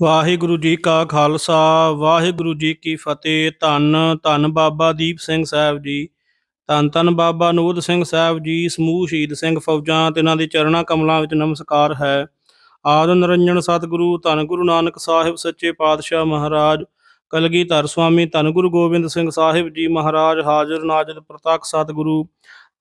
ਵਾਹਿਗੁਰੂ ਜੀ ਕਾ ਖਾਲਸਾ, ਵਾਹਿਗੁਰੂ ਜੀ ਕੀ ਫਤਿਹ। ਧੰਨ ਧੰਨ ਬਾਬਾ ਦੀਪ ਸਿੰਘ ਸਾਹਿਬ ਜੀ। ਧੰਨ ਧੰਨ ਬਾਬਾ ਨੂਰ ਸਿੰਘ ਸਾਹਿਬ ਜੀ, ਸਮੂਹ ਸ਼ਹੀਦ ਸਿੰਘ ਫੌਜਾਂ, ਤੇ ਇਹਨਾਂ ਦੇ ਚਰਣਾ ਕਮਲਾਂ ਵਿੱਚ ਨਮਸਕਾਰ ਹੈ। ਆਦ ਨਿਰੰਜਨ ਸਤਿਗੁਰੂ, ਧੰਨ ਗੁਰੂ ਨਾਨਕ ਸਾਹਿਬ ਸੱਚੇ ਪਾਤਸ਼ਾਹ ਮਹਾਰਾਜ, ਕਲਗੀਧਰ ਸੁਆਮੀ ਧੰਨ ਗੁਰੂ ਗੋਬਿੰਦ ਸਿੰਘ ਸਾਹਿਬ ਜੀ ਮਹਾਰਾਜ, ਹਾਜ਼ਰ ਨਾਜ਼ਰ ਪ੍ਰਤੱਖ ਸਤਿਗੁਰੂ।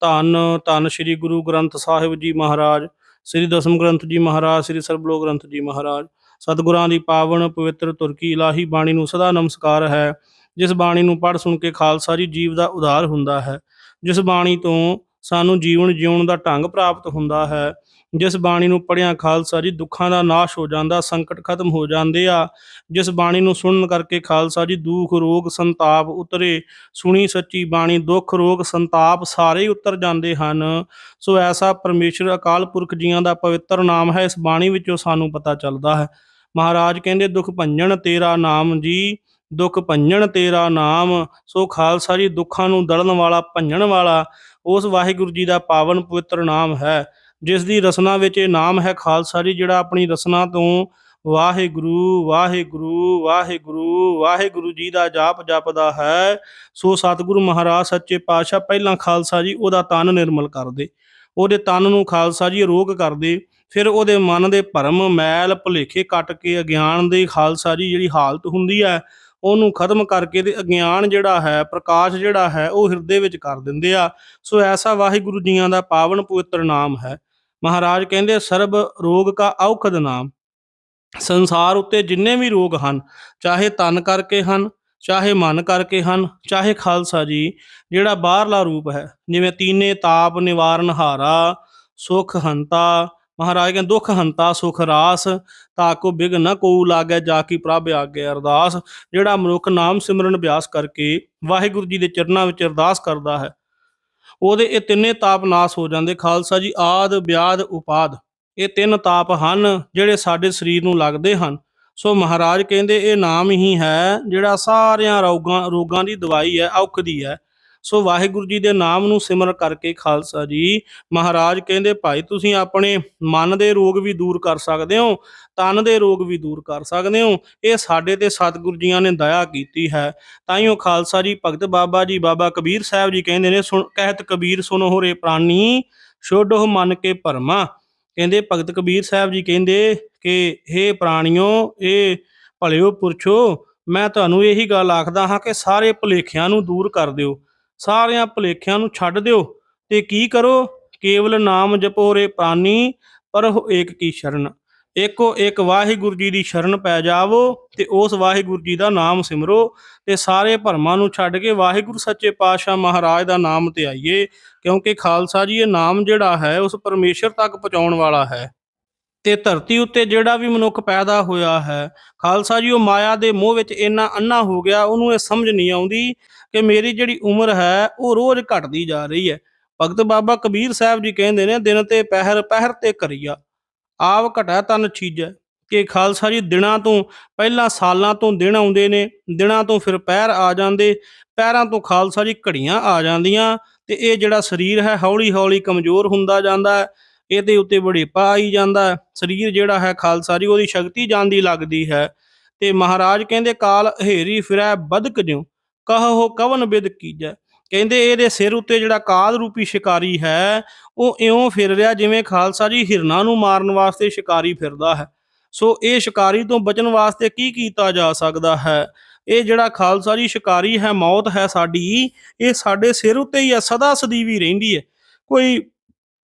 ਧੰਨ ਧੰਨ ਸ੍ਰੀ ਗੁਰੂ ਗ੍ਰੰਥ ਸਾਹਿਬ ਜੀ ਮਹਾਰਾਜ, ਸ੍ਰੀ ਦਸਮ ਗ੍ਰੰਥ ਜੀ ਮਹਾਰਾਜ, ਸ੍ਰੀ ਸਰਬਲੋ ਗ੍ਰੰਥ ਜੀ ਮਹਾਰਾਜ। ਸਤਿਗੁਰਾਂ ਦੀ ਪਾਵਨ ਪਵਿੱਤਰ ਤੁਰਕੀ ਇਲਾਹੀ ਬਾਣੀ ਨੂੰ ਸਦਾ ਨਮਸਕਾਰ ਹੈ। ਜਿਸ ਬਾਣੀ ਨੂੰ ਪੜ੍ਹ ਸੁਣ ਕੇ ਖਾਲਸਾ ਜੀ ਜੀਵ ਦਾ ਉਧਾਰ ਹੁੰਦਾ ਹੈ। ਜਿਸ ਬਾਣੀ ਤੋਂ ਸਾਨੂੰ ਜੀਵਨ ਜਿਉਣ ਦਾ ਢੰਗ ਪ੍ਰਾਪਤ ਹੁੰਦਾ ਹੈ, ਜਿਸ ਬਾਣੀ ਨੂੰ ਪੜ੍ਹਿਆਂ ਖਾਲਸਾ ਜੀ ਦੁੱਖਾਂ ਦਾ ਨਾਸ਼ ਹੋ ਜਾਂਦਾ, ਸੰਕਟ ਖਤਮ ਹੋ ਜਾਂਦੇ ਆ, ਜਿਸ ਬਾਣੀ ਨੂੰ ਸੁਣਨ ਕਰਕੇ ਖਾਲਸਾ ਜੀ ਦੁੱਖ, ਰੋਗ, ਸੰਤਾਪ ਉਤਰੇ, ਸੁਣੀ ਸੱਚੀ ਬਾਣੀ, ਦੁੱਖ, ਰੋਗ, ਸੰਤਾਪ ਸਾਰੇ ਉਤਰ ਜਾਂਦੇ ਹਨ। ਸੋ ਐਸਾ ਪਰਮੇਸ਼ਰ ਅਕਾਲ ਪੁਰਖ ਜੀਆਂ ਦਾ ਪਵਿੱਤਰ ਨਾਮ ਹੈ, ਇਸ ਬਾਣੀ ਵਿੱਚੋਂ ਸਾਨੂੰ ਪਤਾ ਚੱਲਦਾ ਹੈ। ਮਹਾਰਾਜ ਕਹਿੰਦੇ, ਦੁੱਖ ਭੰਜਨ ਤੇਰਾ ਨਾਮ ਜੀ, ਦੁੱਖ ਭੰਜਨ ਤੇਰਾ ਨਾਮ, ਸੋ ਖਾਲਸਾ ਜੀ ਦੁੱਖਾਂ ਨੂੰ ਦਲਣ ਵਾਲਾ, ਭੰਜਣ ਵਾਲਾ, ਉਸ ਵਾਹਿਗੁਰੂ ਜੀ ਦਾ ਪਾਵਨ ਪਵਿੱਤਰ ਨਾਮ ਹੈ, ਜਿਸ ਦੀ ਰਸਨਾ ਵਿੱਚ ਇਹ ਨਾਮ ਹੈ ਖਾਲਸਾ ਜੀ, ਜਿਹੜਾ ਆਪਣੀ ਰਸਨਾ ਤੋਂ ਵਾਹਿਗੁਰੂ ਵਾਹਿਗੁਰੂ ਵਾਹਿਗੁਰੂ ਵਾਹਿਗੁਰੂ ਜੀ ਦਾ ਜਾਪ ਜਪਦਾ ਹੈ, ਸੋ ਸਤਿਗੁਰੂ ਮਹਾਰਾਜ ਸੱਚੇ ਪਾਤਸ਼ਾਹ ਪਹਿਲਾਂ ਖਾਲਸਾ ਜੀ ਉਹਦਾ ਤਨ ਨਿਰਮਲ ਕਰਦੇ। ਉਹਦੇ ਤਨ ਨੂੰ ਖਾਲਸਾ ਜੀ ਰੋਗ ਕਰਦੇ, ਫਿਰ ਉਹਦੇ ਮਨ ਦੇ ਭਰਮ, ਮੈਲ, ਭੁਲੇਖੇ ਕੱਟ ਕੇ ਅਗਿਆਨ ਦੇ ਖਾਲਸਾ ਜੀ ਜਿਹੜੀ ਹਾਲਤ ਹੁੰਦੀ ਹੈ, ਉਹਨੂੰ ਖਤਮ ਕਰਕੇ ਤੇ ਅਗਿਆਨ ਜਿਹੜਾ ਹੈ, ਪ੍ਰਕਾਸ਼ ਜਿਹੜਾ ਹੈ, ਉਹ ਹਿਰਦੇ ਵਿੱਚ ਕਰ ਦਿੰਦੇ ਆ। ਸੋ ਐਸਾ ਵਾਹਿਗੁਰੂ ਜੀਆਂ ਦਾ ਪਾਵਨ ਪਵਿੱਤਰ ਨਾਮ ਹੈ। ਮਹਾਰਾਜ ਕਹਿੰਦੇ ਸਰਬ ਰੋਗ ਕਾ ਔਖਦ ਨਾਮ। ਸੰਸਾਰ ਉੱਤੇ ਜਿੰਨੇ ਵੀ ਰੋਗ ਹਨ, ਚਾਹੇ ਤਨ ਕਰਕੇ ਹਨ ਚਾਹੇ ਮਨ ਕਰਕੇ ਹਨ, ਚਾਹੇ ਖਾਲਸਾ ਜੀ, ਜਿਹੜਾ ਬਾਹਰਲਾ ਰੂਪ ਹੈ, ਜਿਵੇਂ ਤੀਨੇ ਤਾਪ ਨਿਵਾਰਨ ਹਾਰਾ, ਸੁਖ ਹੰਤਾ, ਮਹਾਰਾਜ ਕਹਿੰਦੇ ਦੁੱਖ ਹੰਤਾ, ਸੁਖ ਰਾਸ ਤਾਕੋ ਬਿਗ ਨ ਕੋ ਲਾਗੇ, ਜਾ ਕੀ ਪ੍ਰਭ ਆਗੇ ਅਰਦਾਸ, ਜਿਹੜਾ ਮਨੁੱਖ ਨਾਮ ਸਿਮਰਨ ਅਭਿਆਸ ਕਰਕੇ ਵਾਹਿਗੁਰੂ ਜੀ ਦੇ ਚਰਨਾਂ ਵਿੱਚ ਅਰਦਾਸ ਕਰਦਾ ਹੈ, ਉਹਦੇ ਇਹ ਤਿੰਨੇ ਤਾਪ ਨਾਸ ਹੋ ਜਾਂਦੇ, ਖਾਲਸਾ ਜੀ, ਆਦ, ਵਿਆਦ, ਉਪਾਦ, ਇਹ ਤਿੰਨ ਤਾਪ ਹਨ, ਜਿਹੜੇ ਸਾਡੇ ਸਰੀਰ ਨੂੰ ਲੱਗਦੇ ਹਨ ਸੋ ਮਹਾਰਾਜ ਕਹਿੰਦੇ ਇਹ ਨਾਮ ਹੀ ਹੈ ਜਿਹੜਾ ਸਾਰਿਆਂ ਰੋਗਾਂ ਰੋਗਾਂ ਦੀ ਦਵਾਈ ਹੈ ਔਖਦੀ ਹੈ। ਸੋ ਵਾਹਿਗੁਰੂ ਜੀ ਦੇ ਨਾਮ ਨੂੰ ਸਿਮਰ ਕਰਕੇ ਖਾਲਸਾ ਜੀ। ਮਹਾਰਾਜ ਕਹਿੰਦੇ, ਭਾਈ, ਤੁਸੀਂ ਆਪਣੇ ਮਨ ਦੇ ਰੋਗ ਵੀ ਦੂਰ ਕਰ ਸਕਦੇ ਹੋ, ਤਨ ਦੇ ਰੋਗ ਵੀ ਦੂਰ ਕਰ ਸਕਦੇ ਹੋ। ਇਹ ਸਾਡੇ ਤੇ ਸਤਿਗੁਰੂ ਜੀਆਂ ਨੇ ਦਇਆ ਕੀਤੀ ਹੈ। ਤਾਂ ਹੀ ਉਹ ਖਾਲਸਾ ਜੀ, ਭਗਤ ਬਾਬਾ ਜੀ, ਬਾਬਾ ਕਬੀਰ ਸਾਹਿਬ ਜੀ ਕਹਿੰਦੇ ਨੇ, ਸੁਣ, ਕਹਿਤ ਕਬੀਰ ਸੁਨੋ ਹੋਰੇ ਪ੍ਰਾਨੀ, ਛੋਡੋ ਮਨ ਕੇ ਭਰਮਾ। ਕਹਿੰਦੇ, ਭਗਤ ਕਬੀਰ ਸਾਹਿਬ ਜੀ ਕਹਿੰਦੇ ਕਿ हे ਪ੍ਰਾਣਿਓ, ਇਹ ਭਲਿਓ ਪੁਰਸ਼ੋ, ਮੈਂ ਤੁਹਾਨੂੰ ਇਹੀ ਗੱਲ ਆਖਦਾ ਹਾਂ ਕਿ ਸਾਰੇ ਭੁਲੇਖਿਆਂ ਨੂੰ ਦੂਰ ਕਰ ਦਿਓ। ਸਾਰਿਆਂ ਭੁਲੇਖਿਆਂ ਨੂੰ ਛੱਡ ਦਿਓ। ਤੇ ਕੀ ਕਰੋ? ਕੇਵਲ ਨਾਮ ਜਪੋ ਰੇ ਪ੍ਰਾਨੀ, ਪਰਹੁ ਏਕ ਕੀ ਸ਼ਰਨ। ਇੱਕੋ ਇੱਕ ਵਾਹਿਗੁਰੂ ਜੀ ਦੀ ਸ਼ਰਨ ਪੈ ਜਾਵੋ ਤੇ ਉਸ ਵਾਹਿਗੁਰੂ ਜੀ ਦਾ ਨਾਮ ਸਿਮਰੋ ਤੇ ਸਾਰੇ ਭਰਮਾਂ ਨੂੰ ਛੱਡ ਕੇ ਵਾਹਿਗੁਰੂ ਸੱਚੇ ਪਾਤਸ਼ਾਹ ਮਹਾਰਾਜ ਦਾ ਨਾਮ ਤੇ ਆਈਏ, ਕਿਉਂਕਿ ਖਾਲਸਾ ਜੀ, ਇਹ ਨਾਮ ਜਿਹੜਾ ਹੈ, ਉਸ ਪਰਮੇਸ਼ਰ ਤੱਕ ਪਹੁੰਚਾਉਣ ਵਾਲਾ ਹੈ। ਤੇ ਧਰਤੀ ਉੱਤੇ ਜਿਹੜਾ ਵੀ ਮਨੁੱਖ ਪੈਦਾ ਹੋਇਆ ਹੈ, ਖਾਲਸਾ ਜੀ, ਉਹ ਮਾਇਆ ਦੇ ਮੋਹ ਵਿੱਚ ਇੰਨਾ ਅੰਨਾ ਹੋ ਗਿਆ, ਉਹਨੂੰ ਇਹ ਸਮਝ ਨਹੀਂ ਆਉਂਦੀ ਕਿ ਮੇਰੀ ਜਿਹੜੀ ਉਮਰ ਹੈ, ਉਹ ਰੋਜ਼ ਘਟਦੀ ਜਾ ਰਹੀ ਹੈ। ਭਗਤ ਬਾਬਾ ਕਬੀਰ ਸਾਹਿਬ ਜੀ ਕਹਿੰਦੇ ਨੇ, ਦਿਨ ਤੇ ਪਹਿਰ ਪਹਿਰ ਤੇ ਕਰੀਆ ਆਪ ਘਟਾ ਤਨ ਚੀਜੈ ਕਿ ਖਾਲਸਾ ਜੀ, ਦਿਨਾਂ ਤੋਂ ਪਹਿਲਾਂ ਸਾਲਾਂ ਤੋਂ ਦਿਨ ਆਉਂਦੇ ਨੇ, ਦਿਨਾਂ ਤੋਂ ਫਿਰ ਪਹਿਰ ਆ ਜਾਂਦੇ, ਪੈਰਾਂ ਤੋਂ ਖਾਲਸਾ ਜੀ ਘੜੀਆਂ ਆ ਜਾਂਦੀਆਂ ਤੇ ਇਹ ਜਿਹੜਾ ਸਰੀਰ ਹੈ ਹੌਲੀ ਹੌਲੀ ਕਮਜ਼ੋਰ ਹੁੰਦਾ ਜਾਂਦਾ ਹੈ। ਇਹਦੇ ਉੱਤੇ ਬੜੇਪਾ ਆਈ ਜਾਂਦਾ ਹੈ। ਸਰੀਰ ਜਿਹੜਾ ਹੈ ਖਾਲਸਾ ਜੀ, ਉਹਦੀ ਸ਼ਕਤੀ ਜਾਂਦੀ ਲੱਗਦੀ ਹੈ। ਤੇ ਮਹਾਰਾਜ ਕਹਿੰਦੇ, ਕਾਲ ਹੇਰੀ ਫਿਰੈ ਬਦਕ ਜਿਉ, ਕਹੋ ਕਵਨ ਬਿਦ ਕੀਜੈ। ਕਹਿੰਦੇ, ਇਹਦੇ ਸਿਰ ਉੱਤੇ ਜਿਹੜਾ ਕਾਲ ਰੂਪੀ ਸ਼ਿਕਾਰੀ ਹੈ, ਉਹ ਇਉਂ ਫਿਰ ਰਿਹਾ ਜਿਵੇਂ ਖਾਲਸਾ ਜੀ ਹਿਰਨਾਂ ਨੂੰ ਮਾਰਨ ਵਾਸਤੇ ਸ਼ਿਕਾਰੀ ਫਿਰਦਾ ਹੈ। ਸੋ ਇਹ ਸ਼ਿਕਾਰੀ ਤੋਂ ਬਚਣ ਵਾਸਤੇ ਕੀ ਕੀਤਾ ਜਾ ਸਕਦਾ ਹੈ? ਇਹ ਜਿਹੜਾ ਖਾਲਸਾ ਜੀ ਸ਼ਿਕਾਰੀ ਹੈ, ਮੌਤ ਹੈ ਸਾਡੀ, ਇਹ ਸਾਡੇ ਸਿਰ ਉੱਤੇ ਹੀ ਹੈ, ਸਦਾ ਸਦੀਵੀ ਰਹਿੰਦੀ ਹੈ। ਕੋਈ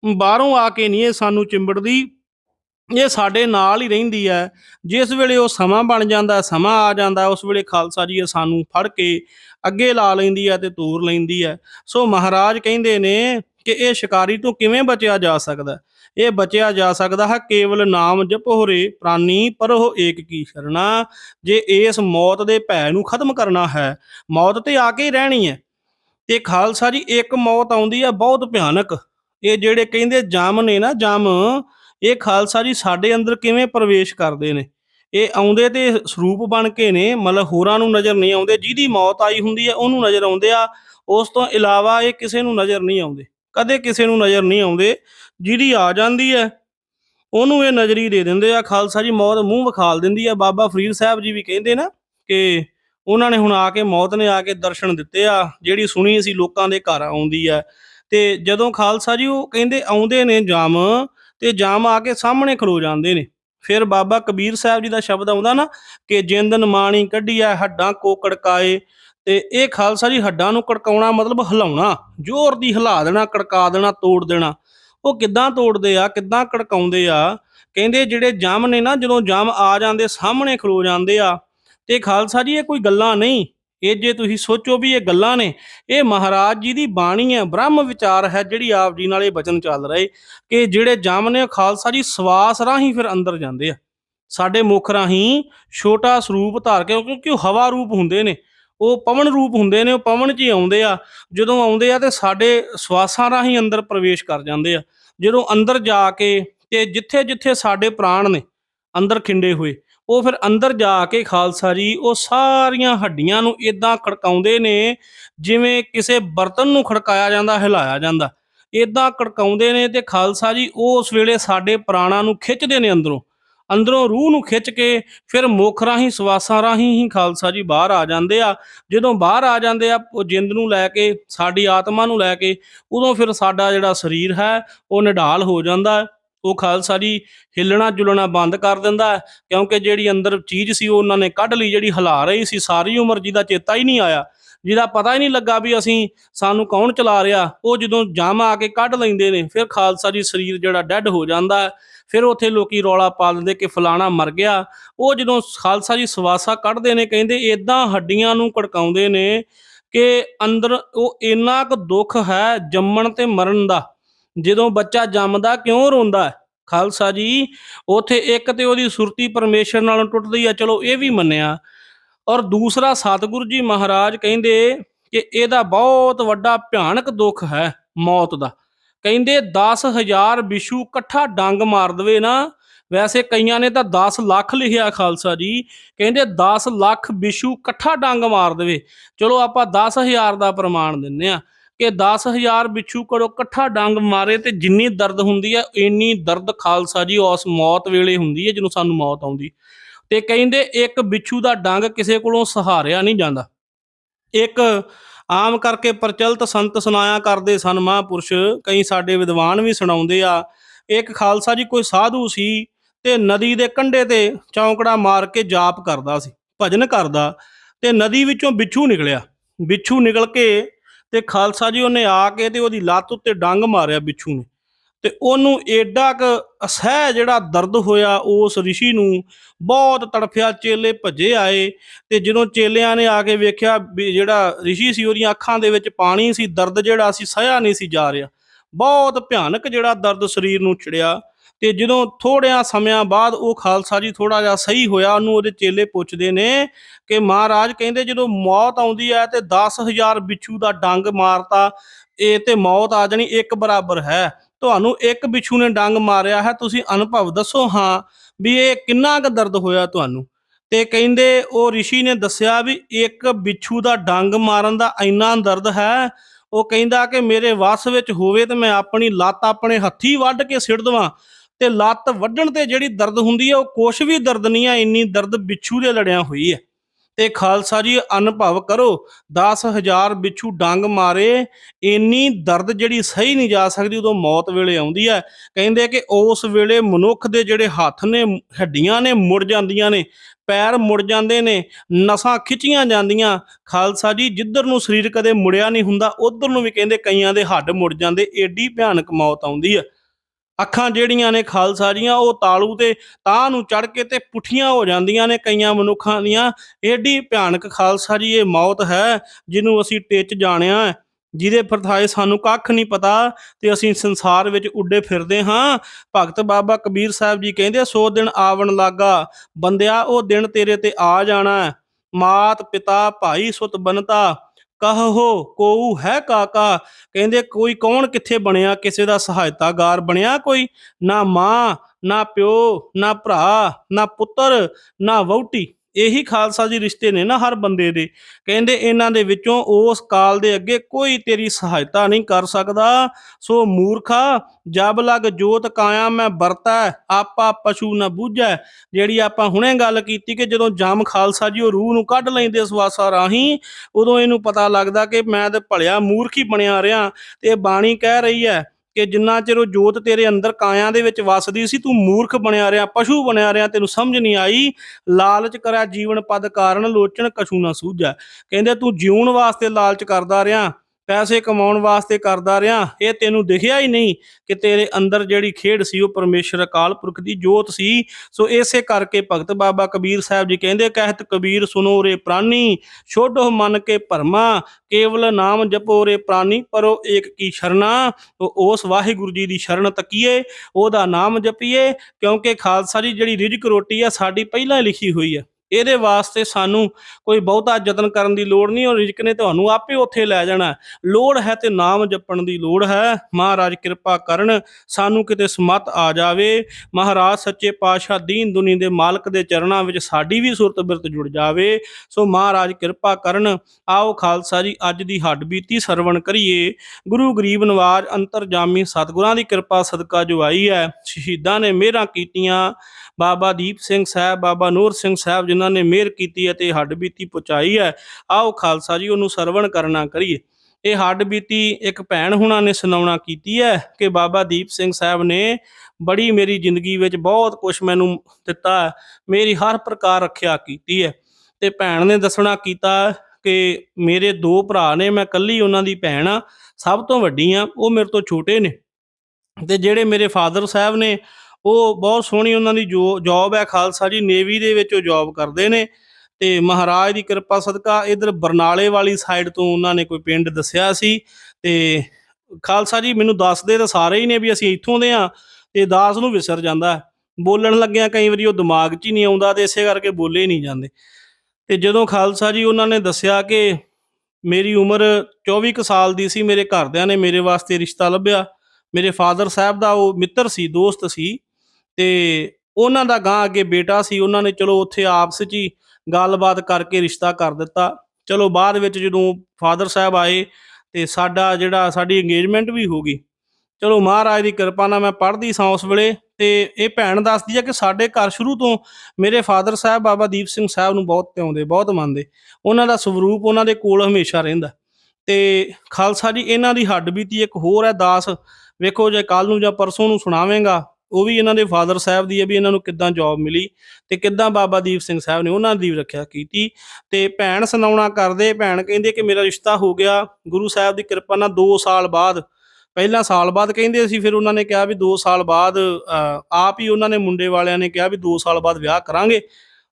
ਬਾਹਰੋਂ ਆ ਕੇ ਨਹੀਂ ਇਹ ਸਾਨੂੰ ਚਿੰਬੜਦੀ, ਇਹ ਸਾਡੇ ਨਾਲ ਹੀ ਰਹਿੰਦੀ ਹੈ। ਜਿਸ ਵੇਲੇ ਉਹ ਸਮਾਂ ਬਣ ਜਾਂਦਾ, ਸਮਾਂ ਆ ਜਾਂਦਾ, ਉਸ ਵੇਲੇ ਖਾਲਸਾ ਜੀ ਸਾਨੂੰ ਫੜ ਕੇ ਅੱਗੇ ਲਾ ਲੈਂਦੀ ਹੈ ਤੇ ਤੂਰ ਲੈਂਦੀ ਹੈ। ਸੋ ਮਹਾਰਾਜ ਕਹਿੰਦੇ ਨੇ ਕਿ ਇਹ ਸ਼ਿਕਾਰੀ ਤੋਂ ਕਿਵੇਂ ਬਚਿਆ ਜਾ ਸਕਦਾ ਇਹ ਬਚਿਆ ਜਾ ਸਕਦਾ ਹੈ ਕੇਵਲ ਨਾਮ ਜਪੋ ਰੇ ਪ੍ਰਾਨੀ ਉਹ ਏਕ ਕੀ ਸ਼ਰਣਾ। ਜੇ ਇਸ ਮੌਤ ਦੇ ਭੈ ਨੂੰ ਖਤਮ ਕਰਨਾ ਹੈ, ਮੌਤ ਤੇ ਆ ਕੇ ਹੀ ਰਹਿਣੀ ਹੈ। ਤੇ ਖਾਲਸਾ ਜੀ, ਇੱਕ ਮੌਤ ਆਉਂਦੀ ਹੈ ਬਹੁਤ ਭਿਆਨਕ। ਇਹ ਜਿਹੜੇ ਕਹਿੰਦੇ ਜਮ ਨੇ ਨਾ, ਜਮ, ਇਹ ਖਾਲਸਾ ਜੀ ਸਾਡੇ ਅੰਦਰ ਕਿਵੇਂ ਪ੍ਰਵੇਸ਼ ਕਰਦੇ ਨੇ? ਇਹ ਆਉਂਦੇ ਤੇ ਸਰੂਪ ਬਣ ਕੇ ਨੇ, ਮਤਲਬ ਹੋਰਾਂ ਨੂੰ ਨਜ਼ਰ ਨਹੀਂ ਆਉਂਦੇ, ਜਿਹਦੀ ਮੌਤ ਆਈ ਹੁੰਦੀ ਹੈ, ਉਹਨੂੰ ਨਜ਼ਰ ਆਉਂਦੇ ਆ, ਉਸ ਤੋਂ ਇਲਾਵਾ ਇਹ ਕਿਸੇ ਨੂੰ ਨਜ਼ਰ ਨਹੀਂ ਆਉਂਦੇ, ਕਦੇ ਕਿਸੇ ਨੂੰ ਨਜ਼ਰ ਨਹੀਂ ਆਉਂਦੇ, ਜਿਹਦੀ ਆ ਜਾਂਦੀ ਹੈ, ਉਹਨੂੰ ਇਹ ਨਜ਼ਰੀ ਦੇ ਦਿੰਦੇ ਆ, ਖਾਲਸਾ ਜੀ ਮੌਤ ਮੂੰਹ ਵਿਖਾਲ ਦਿੰਦੀ ਆ, ਬਾਬਾ ਫਰੀਦ ਸਾਹਿਬ ਜੀ ਵੀ ਕਹਿੰਦੇ ਨਾ ਕਿ ਉਹਨਾਂ ਨੇ ਹੁਣ ਆ ਕੇ ਮੌਤ ਨੇ ਆ ਕੇ ਦਰਸ਼ਨ ਦਿੱਤੇ ਆ, ਜਿਹੜੀ ਸੁਣੀ ਸੀ ਲੋਕਾਂ ਦੇ ਘਰ ਆਉਂਦੀ ਆ ਤੇ ਜਦੋਂ ਖਾਲਸਾ ਜੀ ਉਹ ਕਹਿੰਦੇ ਆਉਂਦੇ ਨੇ ਜਾਮ, ਤੇ ਜਾਮ ਆ ਕੇ ਸਾਹਮਣੇ ਖਲੋ ਜਾਂਦੇ ਨੇ। ਫਿਰ ਬਾਬਾ ਕਬੀਰ ਸਾਹਿਬ ਜੀ ਦਾ ਸ਼ਬਦ ਆਉਂਦਾ ਨਾ ਕਿ ਜਿੰਦਨ ਮਾਣੀ ਕੱਢੀਆ ਹੱਡਾਂ ਕੋ ਕੜਕਾਏ, ਤੇ ਇਹ ਖਾਲਸਾ ਜੀ ਹੱਡਾਂ ਨੂੰ ਕੜਕਾਉਣਾ ਮਤਲਬ ਹਿਲਾਉਣਾ, ਜ਼ੋਰ ਦੀ ਹਿਲਾ ਦੇਣਾ, ਕੜਕਾ ਦੇਣਾ, ਤੋੜ ਦੇਣਾ। ਉਹ ਕਿੱਦਾਂ ਤੋੜਦੇ ਆ, ਕਿੱਦਾਂ ਕੜਕਾਉਂਦੇ ਆ, ਕਹਿੰਦੇ ਜਿਹੜੇ ਜੰਮ ਨੇ ਨਾ ਜਦੋਂ ਜੰਮ ਆ ਜਾਂਦੇ, ਸਾਹਮਣੇ ਖਲੋ ਜਾਂਦੇ ਆ, ਤੇ ਖਾਲਸਾ ਜੀ ਇਹ ਕੋਈ ਗੱਲਾਂ ਨਹੀਂ। ਇਹ ਜੇ ਤੁਸੀਂ ਸੋਚੋ ਵੀ ਇਹ ਗੱਲਾਂ ਨੇ, ਇਹ ਮਹਾਰਾਜ ਜੀ ਦੀ ਬਾਣੀ ਹੈ, ਬ੍ਰਹਮ ਵਿਚਾਰ ਹੈ ਜਿਹੜੀ ਆਪ ਜੀ ਨਾਲ ਇਹ ਬਚਨ ਚੱਲ ਰਹੇ ਕਿ ਜਿਹੜੇ ਜੰਮ ਨੇ ਉਹ ਖਾਲਸਾ ਜੀ ਸਵਾਸ ਰਾਹੀਂ ਫਿਰ ਅੰਦਰ ਜਾਂਦੇ ਆ। ਸਾਡੇ ਮੁਖ ਰਾਹੀਂ ਛੋਟਾ ਸਰੂਪ ਧਾਰ ਕੇ, ਕਿਉਂਕਿ ਉਹ ਹਵਾ ਰੂਪ ਹੁੰਦੇ ਨੇ, ਉਹ ਪਵਨ ਰੂਪ ਹੁੰਦੇ ਨੇ, ਉਹ ਪਵਨ 'ਚ ਹੀ ਆਉਂਦੇ ਆ। ਜਦੋਂ ਆਉਂਦੇ ਆ ਤੇ ਸਾਡੇ ਸਵਾਸਾਂ ਰਾਹੀਂ ਅੰਦਰ ਪ੍ਰਵੇਸ਼ ਕਰ ਜਾਂਦੇ ਆ। ਜਦੋਂ ਅੰਦਰ ਜਾ ਕੇ ਤੇ ਜਿੱਥੇ ਜਿੱਥੇ ਸਾਡੇ ਪ੍ਰਾਣ ਨੇ, ਅੰਦਰ ਖਿੰਡੇ ਹੋਏ ਉਹ ਫਿਰ ਅੰਦਰ ਜਾ ਕੇ ਖਾਲਸਾ ਜੀ, ਉਹ ਸਾਰੀਆਂ ਹੱਡੀਆਂ ਨੂੰ ਇਦਾਂ ਖੜਕਾਉਂਦੇ ਨੇ, ਜਿਵੇਂ ਕਿਸੇ ਬਰਤਨ ਨੂੰ ਖੜਕਾਇਆ ਜਾਂਦਾ, ਹਿਲਾਇਆ ਜਾਂਦਾ। ਇਦਾਂ ਖੜਕਾਉਂਦੇ ਨੇ ਤੇ ਖਾਲਸਾ ਜੀ, ਉਹ ਉਸ ਵੇਲੇ ਸਾਡੇ ਪ੍ਰਾਣਾਂ ਨੂੰ ਖਿੱਚਦੇ ਨੇ ਅੰਦਰੋਂ। ਅੰਦਰੋਂ ਰੂਹ ਨੂੰ ਖਿੱਚ ਕੇ ਫਿਰ ਮੁੱਖ ਰਾਹੀਂ, ਸਵਾਸਾਂ ਰਾਹੀਂ ਹੀ ਖਾਲਸਾ ਜੀ ਬਾਹਰ ਆ ਜਾਂਦੇ ਆ। ਜਦੋਂ ਬਾਹਰ ਆ ਜਾਂਦੇ ਆ, ਉਹ ਜਿੰਦ ਨੂੰ ਲੈ ਕੇ, ਸਾਡੀ ਆਤਮਾ ਨੂੰ ਲੈ ਕੇ, ਉਦੋਂ ਫਿਰ ਸਾਡਾ ਜਿਹੜਾ ਸਰੀਰ ਹੈ, ਉਹ ਨਿਢਾਲ ਹੋ ਜਾਂਦਾ। ਉਹ ਖਾਲਸਾ ਜੀ ਹਿੱਲਣਾ ਜੁਲਣਾ ਬੰਦ ਕਰ ਦਿੰਦਾ ਕਿਉਂਕਿ ਜਿਹੜੀ ਅੰਦਰ ਚੀਜ਼ ਸੀ ਉਹ ਉਹਨਾਂ ਨੇ ਕੱਢ ਲਈ, ਜਿਹੜੀ ਹਿਲਾ ਰਹੀ ਸੀ, ਸਾਰੀ ਉਮਰ ਜਿਹਦਾ ਚੇਤਾ ਹੀ ਨਹੀਂ ਆਇਆ, ਜਿਹਦਾ ਪਤਾ ਹੀ ਨਹੀਂ ਲੱਗਾ ਵੀ ਅਸੀਂ ਸਾਨੂੰ ਕੌਣ ਚਲਾ ਰਿਹਾ, ਉਹ ਜਦੋਂ ਜਮ ਆ ਕੇ ਕੱਢ ਲੈਂਦੇ ਨੇ, ਫਿਰ ਖਾਲਸਾ ਜੀ ਸਰੀਰ ਜਿਹੜਾ ਡੈੱਡ ਹੋ ਜਾਂਦਾ ਫਿਰ ਉੱਥੇ ਲੋਕੀ ਰੌਲਾ ਪਾ ਦਿੰਦੇ ਕਿ ਫਲਾਣਾ ਮਰ ਗਿਆ, ਉਹ ਜਦੋਂ ਖਾਲਸਾ ਜੀ ਸਵਾਸਾ ਕੱਢਦੇ ਨੇ, ਕਹਿੰਦੇ ਇਦਾਂ ਹੱਡੀਆਂ ਨੂੰ ਕੜਕਾਉਂਦੇ ਨੇ ਕਿ ਅੰਦਰ ਉਹ ਇੰਨਾ ਕੁ ਦੁੱਖ ਹੈ ਜੰਮਣ ਤੇ ਮਰਨ ਦਾ ਜਦੋਂ ਬੱਚਾ ਜੰਮਦਾ ਕਿਉਂ ਰੋਂਦਾ ਖਾਲਸਾ ਜੀ, ਉਥੇ ਇੱਕ ਤੇ ਉਹਦੀ ਸੁਰਤੀ ਪਰਮੇਸ਼ਰ ਨਾਲੋਂ ਟੁੱਟਦੀ ਆ, ਚਲੋ ਇਹ ਵੀ ਮੰਨਿਆ। ਔਰ ਦੂਸਰਾ, ਸਤਿਗੁਰੂ ਜੀ ਮਹਾਰਾਜ ਕਹਿੰਦੇ ਕਿ ਇਹਦਾ ਬਹੁਤ ਵੱਡਾ ਭਿਆਨਕ ਦੁੱਖ ਹੈ ਮੌਤ ਦਾ। ਕਹਿੰਦੇ 10000 ਵਿਸ਼ੂ ਇਕੱਠਾ ਡੰਗ ਮਾਰ ਦਵੇ ਨਾ। ਵੈਸੇ ਕਈਆਂ ਨੇ ਤਾਂ 10 ਲੱਖ ਲਿਖਿਆ ਖਾਲਸਾ ਜੀ। ਕਹਿੰਦੇ 10 ਲੱਖ ਵਿਸ਼ੂ ਇਕੱਠਾ ਡੰਗ ਮਾਰ ਦੇਵੇ। ਚਲੋ ਆਪਾਂ 10000 ਦਾ ਪ੍ਰਮਾਣ ਦਿੰਨੇ ਆ ਕਿ 10000 ਬਿੱਛੂ ਕਰੋ ਇਕੱਠਾ ਡੰਗ ਮਾਰੇ ਤੇ ਜਿੰਨੀ ਦਰਦ ਹੁੰਦੀ ਹੈ, ਇੰਨੀ ਦਰਦ ਖਾਲਸਾ ਜੀ, ਉਸ ਮੌਤ ਵੇਲੇ ਹੁੰਦੀ ਹੈ ਜਦੋਂ ਸਾਨੂੰ ਮੌਤ ਆਉਂਦੀ। ਤੇ ਕਹਿੰਦੇ ਇੱਕ ਬਿੱਛੂ ਦਾ ਡੰਗ ਕਿਸੇ ਕੋਲੋਂ ਸਹਾਰਿਆ ਨਹੀਂ ਜਾਂਦਾ। ਇੱਕ ਆਮ ਕਰਕੇ ਪ੍ਰਚਲਿਤ ਸੰਤ ਸੁਨਾਇਆ ਕਰਦੇ ਸਨ ਮਹਾਂਪੁਰਸ਼, ਕਈ ਸਾਡੇ ਵਿਦਵਾਨ ਵੀ ਸੁਣਾਉਂਦੇ ਆ, ਇੱਕ ਖਾਲਸਾ ਜੀ ਕੋਈ ਸਾਧੂ ਸੀ ਤੇ ਨਦੀ ਦੇ ਕੰਢੇ ਤੇ ਚੌਂਕੜਾ ਮਾਰ ਕੇ ਜਾਪ ਕਰਦਾ ਸੀ, ਭਜਨ ਕਰਦਾ ਤੇ ਨਦੀ ਵਿੱਚੋਂ ਬਿੱਛੂ ਨਿਕਲਿਆ। ਬਿੱਛੂ ਨਿਕਲ ਕੇ ਤੇ ਖਾਲਸਾ ਜੀ ਉਹਨੇ ਆ ਕੇ ਤੇ ਉਹਦੀ ਲੱਤ ਉੱਤੇ ਡੰਗ ਮਾਰਿਆ ਬਿੱਛੂ ਨੇ। ਤੇ ਉਹਨੂੰ ਏਡਾ ਕ ਅਸਹਿ ਜਿਹੜਾ ਦਰਦ ਹੋਇਆ, ਉਸ ਰਿਸ਼ੀ ਨੂੰ ਬਹੁਤ ਤੜਫਿਆ, ਚੇਲੇ ਭੱਜੇ ਆਏ ਤੇ ਜਦੋਂ ਚੇਲਿਆਂ ਨੇ ਆ ਕੇ ਵੇਖਿਆ ਵੀ ਜਿਹੜਾ ਰਿਸ਼ੀ ਸੀ, ਉਹਦੀਆਂ ਅੱਖਾਂ ਦੇ ਵਿੱਚ ਪਾਣੀ ਸੀ, ਦਰਦ ਜਿਹੜਾ ਸੀ, ਸਹਿਆ ਨਹੀਂ ਸੀ ਜਾ ਰਿਹਾ। ਬਹੁਤ ਭਿਆਨਕ ਜਿਹੜਾ ਦਰਦ ਸਰੀਰ ਨੂੰ ਛਿੜਿਆ। ਤੇ ਜਦੋਂ ਥੋੜਿਆਂ ਸਮਿਆਂ ਬਾਅਦ ਉਹ ਖਾਲਸਾ ਜੀ ਥੋੜਾ ਜਿਹਾ ਸਹੀ ਹੋਇਆ, ਉਹਨੂੰ ਉਹਦੇ ਚੇਲੇ ਪੁੱਛਦੇ ਨੇ ਕਿ ਮਹਾਰਾਜ ਕਹਿੰਦੇ ਜਦੋਂ ਮੌਤ ਆਉਂਦੀ ਹੈ ਤੇ 10000 ਬਿੱਛੂ ਦਾ ਡੰਗ ਮਾਰਤਾ, ਇਹ ਤੇ ਮੌਤ ਆ ਜਾਣੀ ਇੱਕ ਬਰਾਬਰ ਹੈ। ਤੁਹਾਨੂੰ ਇੱਕ ਬਿੱਛੂ ਨੇ ਡੰਗ ਮਾਰਿਆ ਹੈ, ਤੁਸੀਂ ਅਨੁਭਵ ਦੱਸੋ ਹਾਂ ਵੀ ਇਹ ਕਿੰਨਾ ਕੁ ਦਰਦ ਹੋਇਆ ਤੁਹਾਨੂੰ? ਤੇ ਕਹਿੰਦੇ ਉਹ ਰਿਸ਼ੀ ਨੇ ਦੱਸਿਆ ਵੀ ਇੱਕ ਬਿੱਛੂ ਦਾ ਡੰਗ ਮਾਰਨ ਦਾ ਇੰਨਾ ਦਰਦ ਹੈ, ਉਹ ਕਹਿੰਦਾ ਕਿ ਮੇਰੇ ਵੱਸ ਵਿੱਚ ਹੋਵੇ ਤੇ ਮੈਂ ਆਪਣੀ ਲੱਤ ਆਪਣੇ ਹੱਥੀ ਵੱਢ ਕੇ ਸਿੱਟ ਦਵਾਂ। ਤੇ ਲੱਤ ਵੱਢਣ ਤੇ ਜਿਹੜੀ ਦਰਦ ਹੁੰਦੀ ਹੈ ਉਹ ਕੁਛ ਵੀ ਦਰਦ ਨਹੀਂ ਹੈ ਇੰਨੀ ਦਰਦ ਬਿੱਛੂ ਦੇ ਲੜਿਆਂ ਹੋਈ ਹੈ ਤੇ ਖਾਲਸਾ ਜੀ, ਅਨੁਭਵ ਕਰੋ 10000 ਬਿੱਛੂ ਡੰਗ ਮਾਰੇ, ਇੰਨੀ ਦਰਦ ਜਿਹੜੀ ਸਹੀ ਨਹੀਂ ਜਾ ਸਕਦੀ, ਉਦੋਂ ਮੌਤ ਵੇਲੇ ਆਉਂਦੀ ਹੈ ਕਹਿੰਦੇ ਕਿ ਉਸ ਵੇਲੇ ਮਨੁੱਖ ਦੇ ਜਿਹੜੇ ਹੱਥ ਨੇ, ਹੱਡੀਆਂ ਨੇ, ਮੁੜ ਜਾਂਦੀਆਂ ਨੇ, ਪੈਰ ਮੁੜ ਜਾਂਦੇ ਨੇ, ਨਸਾਂ ਖਿੱਚੀਆਂ ਜਾਂਦੀਆਂ। ਖਾਲਸਾ ਜੀ, ਜਿੱਧਰ ਨੂੰ ਸਰੀਰ ਕਦੇ ਮੁੜਿਆ ਨਹੀਂ ਹੁੰਦਾ, ਉਧਰ ਨੂੰ ਵੀ ਕਹਿੰਦੇ ਕਈਆਂ ਦੇ ਹੱਡ ਮੁੜ ਜਾਂਦੇ, ਏਡੀ ਭਿਆਨਕ ਮੌਤ ਆਉਂਦੀ ਹੈ ਅੱਖਾਂ ਜਿਹੜੀਆਂ ਨੇ ਖਾਲਸਾ ਜੀਆਂ ਉਹ ਤਾਲੂ ਤੇ ਤਾਂ ਨੂੰ ਚੜ ਕੇ ਤੇ ਪੁੱਠੀਆਂ ਹੋ ਜਾਂਦੀਆਂ ਨੇ ਕਈਆਂ ਮਨੁੱਖਾਂ ਦੀਆਂ। ਏਡੀ ਭਿਆਨਕ ਖਾਲਸਾ ਜੀ ਇਹ ਮੌਤ ਹੈ ਜਿਹਨੂੰ ਅਸੀਂ ਟਿੱਚ ਜਾਣਿਆ ਹੈ, ਜਿਹਦੇ ਫਰਥਾਏ ਸਾਨੂੰ ਕੱਖ ਨਹੀਂ ਪਤਾ ਤੇ ਅਸੀਂ ਸੰਸਾਰ ਵਿੱਚ ਉੱਡੇ ਫਿਰਦੇ ਹਾਂ। ਭਗਤ ਬਾਬਾ ਕਬੀਰ ਸਾਹਿਬ ਜੀ ਕਹਿੰਦੇ ਸੋ ਦਿਨ ਆਵਣ ਲੱਗਾ ਬੰਦਿਆ ਉਹ ਦਿਨ ਤੇਰੇ ਤੇ ਆ ਜਾਣਾ ਮਾਤ ਪਿਤਾ ਭਾਈ ਸੁਤ ਬਨਤਾ ਕਹੋ, ਕੋਊ ਹੈ ਕਾਕਾ? ਕਹਿੰਦੇ, ਕੋਈ ਕੌਣ ਕਿੱਥੇ ਬਣਿਆ? ਕਿਸੇ ਦਾ ਸਹਾਇਤਾਗਾਰ ਬਣਿਆ ਕੋਈ? ਨਾ ਮਾਂ, ਨਾ ਪਿਓ, ਨਾ ਭਰਾ, ਨਾ ਪੁੱਤਰ, ਨਾ ਵਹੁਟੀ। ਇਹੀ ਖਾਲਸਾ ਜੀ ਰਿਸ਼ਤੇ ਨੇ ਨਾ ਹਰ ਬੰਦੇ ਦੇ। ਕਹਿੰਦੇ ਇਹਨਾਂ ਦੇ ਵਿੱਚੋਂ ਉਸ ਕਾਲ ਦੇ ਅੱਗੇ ਕੋਈ ਤੇਰੀ ਸਹਾਇਤਾ ਨਹੀਂ ਕਰ ਸਕਦਾ। ਸੋ ਮੂਰਖਾ, ਜਬ ਲਗ ਜੋਤ ਕਾਇਆ ਮੈਂ ਵਰਤੈ, ਆਪਾ ਪਸ਼ੂ ਨਾ ਬੂਝੈ। ਜਿਹੜੀ ਆਪਾਂ ਹੁਣੇ ਗੱਲ ਕੀਤੀ ਕਿ ਜਦੋਂ ਜਮ ਖਾਲਸਾ ਜੀ ਉਹ ਰੂਹ ਨੂੰ ਕੱਢ ਲੈਂਦੇ ਸਵਾਸਾ ਰਾਹੀਂ, ਉਦੋਂ ਇਹਨੂੰ ਪਤਾ ਲੱਗਦਾ ਕਿ ਮੈਂ ਤੇ ਭਲਿਆ ਮੂਰਖ ਹੀ ਬਣਿਆ ਰਿਹਾ ਤੇ ਬਾਣੀ ਕਹਿ ਰਹੀ ਹੈ ਕਿ ਜਿੰਨਾ ਚਿਰ ਉਹ ਜੋਤ ਤੇਰੇ ਅੰਦਰ ਕਾਇਆ ਦੇ ਵਿੱਚ ਵਸਦੀ ਸੀ, ਤੂੰ ਮੂਰਖ ਬਣਿਆ ਰਿਹਾ, ਪਸ਼ੂ ਬਣਿਆ ਰਿਹਾ, ਤੈਨੂੰ ਸਮਝ ਨਹੀਂ ਆਈ। ਲਾਲਚ ਕਰਿਆ ਜੀਵਨ ਪਦ ਕਾਰਨ ਲੋਚਨ ਕਛੂ ਨਾ ਸੂਝਾ। ਕਹਿੰਦੇ ਤੂੰ ਜਿਉਣ ਵਾਸਤੇ ਲਾਲਚ ਕਰਦਾ ਰਿਹਾ ਪੈਸੇ ਕਮਾਉਣ ਵਾਸਤੇ ਕਰਦਾ ਰਿਹਾ ਇਹ ਤੈਨੂੰ ਦਿਖਿਆ ਹੀ ਨਹੀਂ ਕਿ ਤੇਰੇ ਅੰਦਰ ਜਿਹੜੀ ਖੇਡ ਸੀ ਉਹ ਪਰਮੇਸ਼ਰ ਅਕਾਲ ਪੁਰਖ ਦੀ ਜੋਤ ਸੀ। ਸੋ ਇਸੇ ਕਰਕੇ ਭਗਤ ਬਾਬਾ ਕਬੀਰ ਸਾਹਿਬ ਜੀ ਕਹਿੰਦੇ, ਕਹਿਤ ਕਬੀਰ ਸੁਨੋ ਰੇ ਪ੍ਰਾਨੀ, ਛੋਡੋ ਮਨ ਕੇ ਭਰਮਾ, ਕੇਵਲ ਨਾਮ ਜਪੋ ਰੇ ਪ੍ਰਾਨੀ, ਪਰੋ ਏਕ ਕੀ ਸ਼ਰਨਾ। ਉਹ ਉਸ ਵਾਹਿਗੁਰੂ ਜੀ ਦੀ ਸ਼ਰਨ ਤੱਕੀਏ, ਉਹਦਾ ਨਾਮ ਜਪੀਏ, ਕਿਉਂਕਿ ਖਾਲਸਾ ਜੀ ਜਿਹੜੀ ਰਿਜਕ ਰੋਟੀ ਆ, ਸਾਡੀ ਪਹਿਲਾਂ ਲਿਖੀ ਹੋਈ ਆ। ਇਹਦੇ ਵਾਸਤੇ ਸਾਨੂੰ ਕੋਈ ਬਹੁਤਾ ਯਤਨ ਕਰਨ ਦੀ ਲੋੜ ਨਹੀਂ ਔਰ ਰਿਜਕ ਨੇ ਤੁਹਾਨੂੰ ਆਪੇ ਉੱਥੇ ਲੈ ਜਾਣਾ। ਲੋੜ ਹੈ ਤੇ ਨਾਮ ਜਪਣ ਦੀ ਲੋੜ ਹੈ। ਮਹਾਰਾਜ ਕਿਰਪਾ ਕਰਨ ਸਾਨੂੰ ਕਿਤੇ ਸਮਤ ਆ ਜਾਵੇ। ਮਹਾਰਾਜ ਸੱਚੇ ਪਾਤਸ਼ਾਹ ਦੀਨ ਦੁਨੀ ਦੇ ਮਾਲਕ ਦੇ ਚਰਨਾਂ ਵਿੱਚ ਸਾਡੀ ਵੀ ਸੁਰਤ ਬਿਰਤ ਜੁੜ ਜਾਵੇ। ਸੋ ਮਹਾਰਾਜ ਕਿਰਪਾ ਕਰਨ, ਆਓ ਖਾਲਸਾ ਜੀ, ਅੱਜ ਦੀ ਹੱਡ ਬੀਤੀ ਸਰਵਣ ਕਰੀਏ। ਗੁਰੂ ਗਰੀਬ ਨਵਾਜ ਅੰਤਰਜਾਮੀ ਸਤਿਗੁਰਾਂ ਦੀ ਕਿਰਪਾ ਸਦਕਾ ਜੋ ਆਈ ਹੈ, ਸ਼ਹੀਦਾਂ ਨੇ ਮਿਹਰਾਂ ਕੀਤੀਆਂ। ਬਾਬਾ ਦੀਪ ਸਿੰਘ ਸਾਹਿਬ, ਬਾਬਾ ਨੂਰ ਸਿੰਘ ਸਾਹਿਬ ਜਿਨ੍ਹਾਂ ਨੇ ਮਿਹਰ ਕੀਤੀ ਅਤੇ ਹੱਡ ਬੀਤੀ ਪਹੁੰਚਾਈ ਹੈ, ਆਓ ਖਾਲਸਾ ਜੀ ਉਹਨੂੰ ਸਰਵਣ ਕਰਨਾ ਕਰੀਏ। ਇਹ ਹੱਡ ਬੀਤੀ ਇੱਕ ਭੈਣ ਹੁਣਾਂ ਨੇ ਸੁਣਾਉਣਾ ਕੀਤੀ ਹੈ ਕਿ ਬਾਬਾ ਦੀਪ ਸਿੰਘ ਸਾਹਿਬ ਨੇ ਬੜੀ ਮੇਰੀ ਜ਼ਿੰਦਗੀ ਵਿੱਚ ਬਹੁਤ ਕੁਝ ਮੈਨੂੰ ਦਿੱਤਾ ਮੇਰੀ ਹਰ ਪ੍ਰਕਾਰ ਰੱਖਿਆ ਕੀਤੀ ਹੈ। ਤੇ ਭੈਣ ਨੇ ਦੱਸਣਾ ਕੀਤਾ ਕਿ ਮੇਰੇ ਦੋ ਭਰਾ ਨੇ, ਮੈਂ ਕੱਲੀ ਉਹਨਾਂ ਦੀ ਭੈਣ ਆ ਸਭ ਤੋਂ ਵੱਡੀ ਆ ਉਹ ਮੇਰੇ ਤੋਂ ਛੋਟੇ ਨੇ। ਤੇ ਜਿਹੜੇ ਮੇਰੇ ਫਾਦਰ ਸਾਹਿਬ ਨੇ ਉਹ ਬਹੁਤ ਸੋਹਣੀ ਉਹਨਾਂ ਦੀ ਜੋ ਜੌਬ ਹੈ, ਖਾਲਸਾ ਜੀ ਨੇਵੀ ਦੇ ਵਿੱਚ ਉਹ ਜੌਬ ਕਰਦੇ ਨੇ ਤੇ ਮਹਾਰਾਜ ਦੀ ਕਿਰਪਾ ਸਦਕਾ ਇਧਰ ਬਰਨਾਲੇ ਵਾਲੀ ਸਾਈਡ ਤੋਂ ਉਹਨਾਂ ਨੇ ਕੋਈ ਪਿੰਡ ਦੱਸਿਆ ਸੀ ਤੇ ਖਾਲਸਾ ਜੀ ਮੈਨੂੰ ਦੱਸਦੇ ਤਾਂ ਸਾਰੇ ਹੀ ਨੇ ਵੀ ਅਸੀਂ ਇੱਥੋਂ ਦੇ ਆ ਤੇ ਦਾਸ ਨੂੰ ਵਿਸਰ ਜਾਂਦਾ ਬੋਲਣ ਲੱਗਿਆ ਕਈ ਵਾਰੀ ਉਹ ਦਿਮਾਗ 'ਚ ਹੀ ਨਹੀਂ ਆਉਂਦਾ ਤੇ ਇਸੇ ਕਰਕੇ ਬੋਲੇ ਨਹੀਂ ਜਾਂਦੇ। ਤੇ ਜਦੋਂ ਖਾਲਸਾ ਜੀ ਉਹਨਾਂ ਨੇ ਦੱਸਿਆ ਕਿ ਮੇਰੀ ਉਮਰ 24 ਕੁ ਸਾਲ ਦੀ ਸੀ, ਮੇਰੇ ਘਰਦਿਆਂ ਨੇ ਮੇਰੇ ਵਾਸਤੇ ਰਿਸ਼ਤਾ ਲੱਭਿਆ, ਮੇਰੇ ਫਾਦਰ ਸਾਹਿਬ ਦਾ ਉਹ ਮਿੱਤਰ ਸੀ, ਦੋਸਤ ਸੀ ਤੇ ਉਹਨਾਂ ਦਾ ਗਾਂ ਅੱਗੇ ਬੇਟਾ ਸੀ, ਉਹਨਾਂ ਨੇ ਚਲੋ ਉੱਥੇ ਆਪਸ 'ਚ ਹੀ ਗੱਲਬਾਤ ਕਰਕੇ ਰਿਸ਼ਤਾ ਕਰ ਦਿੱਤਾ। ਚਲੋ ਬਾਅਦ ਵਿੱਚ ਜਦੋਂ ਫਾਦਰ ਸਾਹਿਬ ਆਏ ਤੇ ਸਾਡਾ ਜਿਹੜਾ, ਸਾਡੀ ਇੰਗੇਜਮੈਂਟ ਵੀ ਹੋ ਗਈ। ਚਲੋ ਮਹਾਰਾਜ ਦੀ ਕਿਰਪਾ ਨਾਲ ਮੈਂ ਪੜ੍ਹਦੀ ਸਾਂ ਉਸ ਵੇਲੇ ਤੇ ਇਹ ਭੈਣ ਦੱਸਦੀ ਹੈ ਕਿ ਸਾਡੇ ਘਰ ਸ਼ੁਰੂ ਤੋਂ ਮੇਰੇ ਫਾਦਰ ਸਾਹਿਬ ਬਾਬਾ ਦੀਪ ਸਿੰਘ ਸਾਹਿਬ ਨੂੰ ਬਹੁਤ ਧਿਆਉਂਦੇ ਬਹੁਤ ਮੰਨਦੇ। ਉਹਨਾਂ ਦਾ ਸਵਰੂਪ ਉਹਨਾਂ ਦੇ ਕੋਲ ਹਮੇਸ਼ਾ ਰਹਿੰਦਾ। ਤੇ ਖਾਲਸਾ ਜੀ, ਇਹਨਾਂ ਦੀ ਹੱਡ ਬੀਤੀ ਇੱਕ ਹੋਰ ਹੈ, ਦਾਸ। ਵੇਖੋ ਜੇ ਕੱਲ ਨੂੰ ਜਾਂ ਪਰਸੋਂ ਨੂੰ ਸੁਣਾਵੇਂਗਾ। ਉਹ ਵੀ ਇਹਨਾਂ ਦੇ ਫਾਦਰ ਸਾਹਿਬ ਦੀ ਹੈ ਵੀ ਇਹਨਾਂ ਨੂੰ ਕਿੱਦਾਂ ਜੌਬ ਮਿਲੀ ਤੇ ਕਿੱਦਾਂ ਬਾਬਾ ਦੀਪ ਸਿੰਘ ਸਾਹਿਬ ਨੇ ਉਹਨਾਂ ਦੀ ਰੱਖਿਆ ਕੀਤੀ ਤੇ ਭੈਣ ਸੁਣਾਉਣਾ ਕਰਦੇ ਭੈਣ ਕਹਿੰਦੇ ਕਿ ਮੇਰਾ ਰਿਸ਼ਤਾ ਹੋ ਗਿਆ ਗੁਰੂ ਸਾਹਿਬ ਦੀ ਕਿਰਪਾ ਨਾਲ 2 ਸਾਲ ਬਾਅਦ ਪਹਿਲਾਂ ਸਾਲ ਬਾਅਦ ਕਹਿੰਦੇ ਸੀ ਫਿਰ ਉਹਨਾਂ ਨੇ ਕਿਹਾ ਵੀ 2 ਸਾਲ ਬਾਅਦ ਆਪ ਹੀ ਉਹਨਾਂ ਨੇ ਮੁੰਡੇ ਵਾਲਿਆਂ ਨੇ ਕਿਹਾ ਵੀ 2 ਸਾਲ ਬਾਅਦ ਵਿਆਹ ਕਰਾਂਗੇ।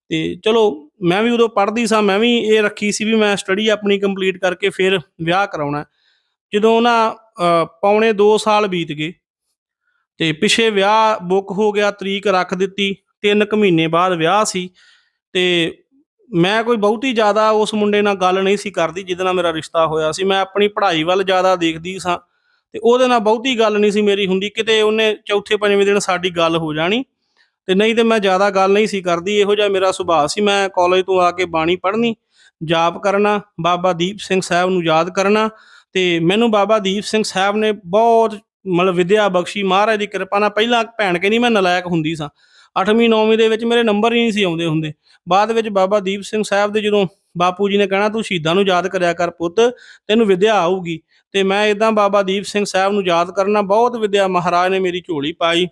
ਤੇ ਚਲੋ ਮੈਂ ਵੀ ਉਦੋਂ ਪੜ੍ਹਦੀ ਸਾਂ ਮੈਂ ਵੀ ਇਹ ਰੱਖੀ ਸੀ ਵੀ ਮੈਂ ਸਟੱਡੀ ਆਪਣੀ ਕੰਪਲੀਟ ਕਰਕੇ ਫਿਰ ਵਿਆਹ ਕਰਾਉਣਾ। ਜਦੋਂ ਉਹਨਾਂ ਅ, ਪੌਣੇ 2 ਸਾਲ ਬੀਤ ਗਏ ਤੇ ਪਿਛੇ ਵਿਆਹ ਬੁੱਕ ਹੋ ਗਿਆ, ਤਰੀਕ ਰੱਖ ਦਿੱਤੀ 3 ਕੁ ਮਹੀਨੇ ਬਾਅਦ ਵਿਆਹ ਸੀ ਤੇ ਮੈਂ ਕੋਈ ਬਹੁਤੀ ਜ਼ਿਆਦਾ ਉਸ ਮੁੰਡੇ ਨਾਲ ਗੱਲ ਨਹੀਂ ਸੀ ਕਰਦੀ ਜਿਹਦੇ ਨਾਲ ਮੇਰਾ ਰਿਸ਼ਤਾ ਹੋਇਆ ਸੀ। ਮੈਂ ਆਪਣੀ ਪੜ੍ਹਾਈ ਵੱਲ ਜ਼ਿਆਦਾ ਦੇਖਦੀ ਸਾਂ ਤੇ ਉਹਦੇ ਨਾਲ ਬਹੁਤੀ ਗੱਲ ਨਹੀਂ ਸੀ ਮੇਰੀ ਹੁੰਦੀ, ਕਿਤੇ ਉਹਨੇ ਚੌਥੇ ਪੰਜਵੇਂ ਦਿਨ ਸਾਡੀ ਗੱਲ ਹੋ ਜਾਣੀ ਤੇ ਨਹੀਂ ਤੇ ਮੈਂ ਜ਼ਿਆਦਾ ਗੱਲ ਨਹੀਂ ਸੀ ਕਰਦੀ, ਇਹੋ ਜਿਹਾ ਮੇਰਾ ਸੁਭਾਅ ਸੀ। ਮੈਂ ਕਾਲਜ ਤੋਂ ਆ ਕੇ ਬਾਣੀ ਪੜ੍ਹਨੀ, ਜਾਪ ਕਰਨਾ, ਬਾਬਾ ਦੀਪ ਸਿੰਘ ਸਾਹਿਬ ਨੂੰ ਯਾਦ ਕਰਨਾ ਤੇ ਮੈਨੂੰ ਬਾਬਾ ਦੀਪ ਸਿੰਘ ਸਾਹਿਬ ਨੇ ਬਹੁਤ ਮਤਲਬ ਵਿਦਿਆ ਬਖਸ਼ੀ, ਮਹਾਰਾਜ ਦੀ ਕਿਰਪਾ ਨਾਲ ਪਹਿਲਾਂ ਭੈਣ ਕਹਿੰਦੀ ਮੈਂ ਨਲਾਇਕ ਹੁੰਦੀ ਸਾਂ। 8ਵੀਂ 9ਵੀਂ ਦੇ ਵਿੱਚ ਮੇਰੇ ਨੰਬਰ ਹੀ ਨਹੀਂ ਸੀ ਆਉਂਦੇ ਹੁੰਦੇ। ਬਾਅਦ ਵਿੱਚ ਬਾਬਾ ਦੀਪ ਸਿੰਘ ਸਾਹਿਬ ਦੇ ਜਦੋਂ ਬਾਪੂ ਜੀ ਨੇ ਕਹਿਣਾ, ਤੂੰ ਸ਼ਹੀਦਾਂ ਨੂੰ ਯਾਦ ਕਰਿਆ ਕਰ ਪੁੱਤ, ਤੈਨੂੰ ਵਿਦਿਆ ਆਊਗੀ। ਤੇ ਮੈਂ ਇਦਾਂ ਬਾਬਾ ਦੀਪ ਸਿੰਘ ਸਾਹਿਬ ਨੂੰ ਯਾਦ ਕਰਨਾ, ਬਹੁਤ ਵਿਦਿਆ ਮਹਾਰਾਜ ਨੇ ਮੇਰੀ ਝੋਲੀ ਪਾਈ।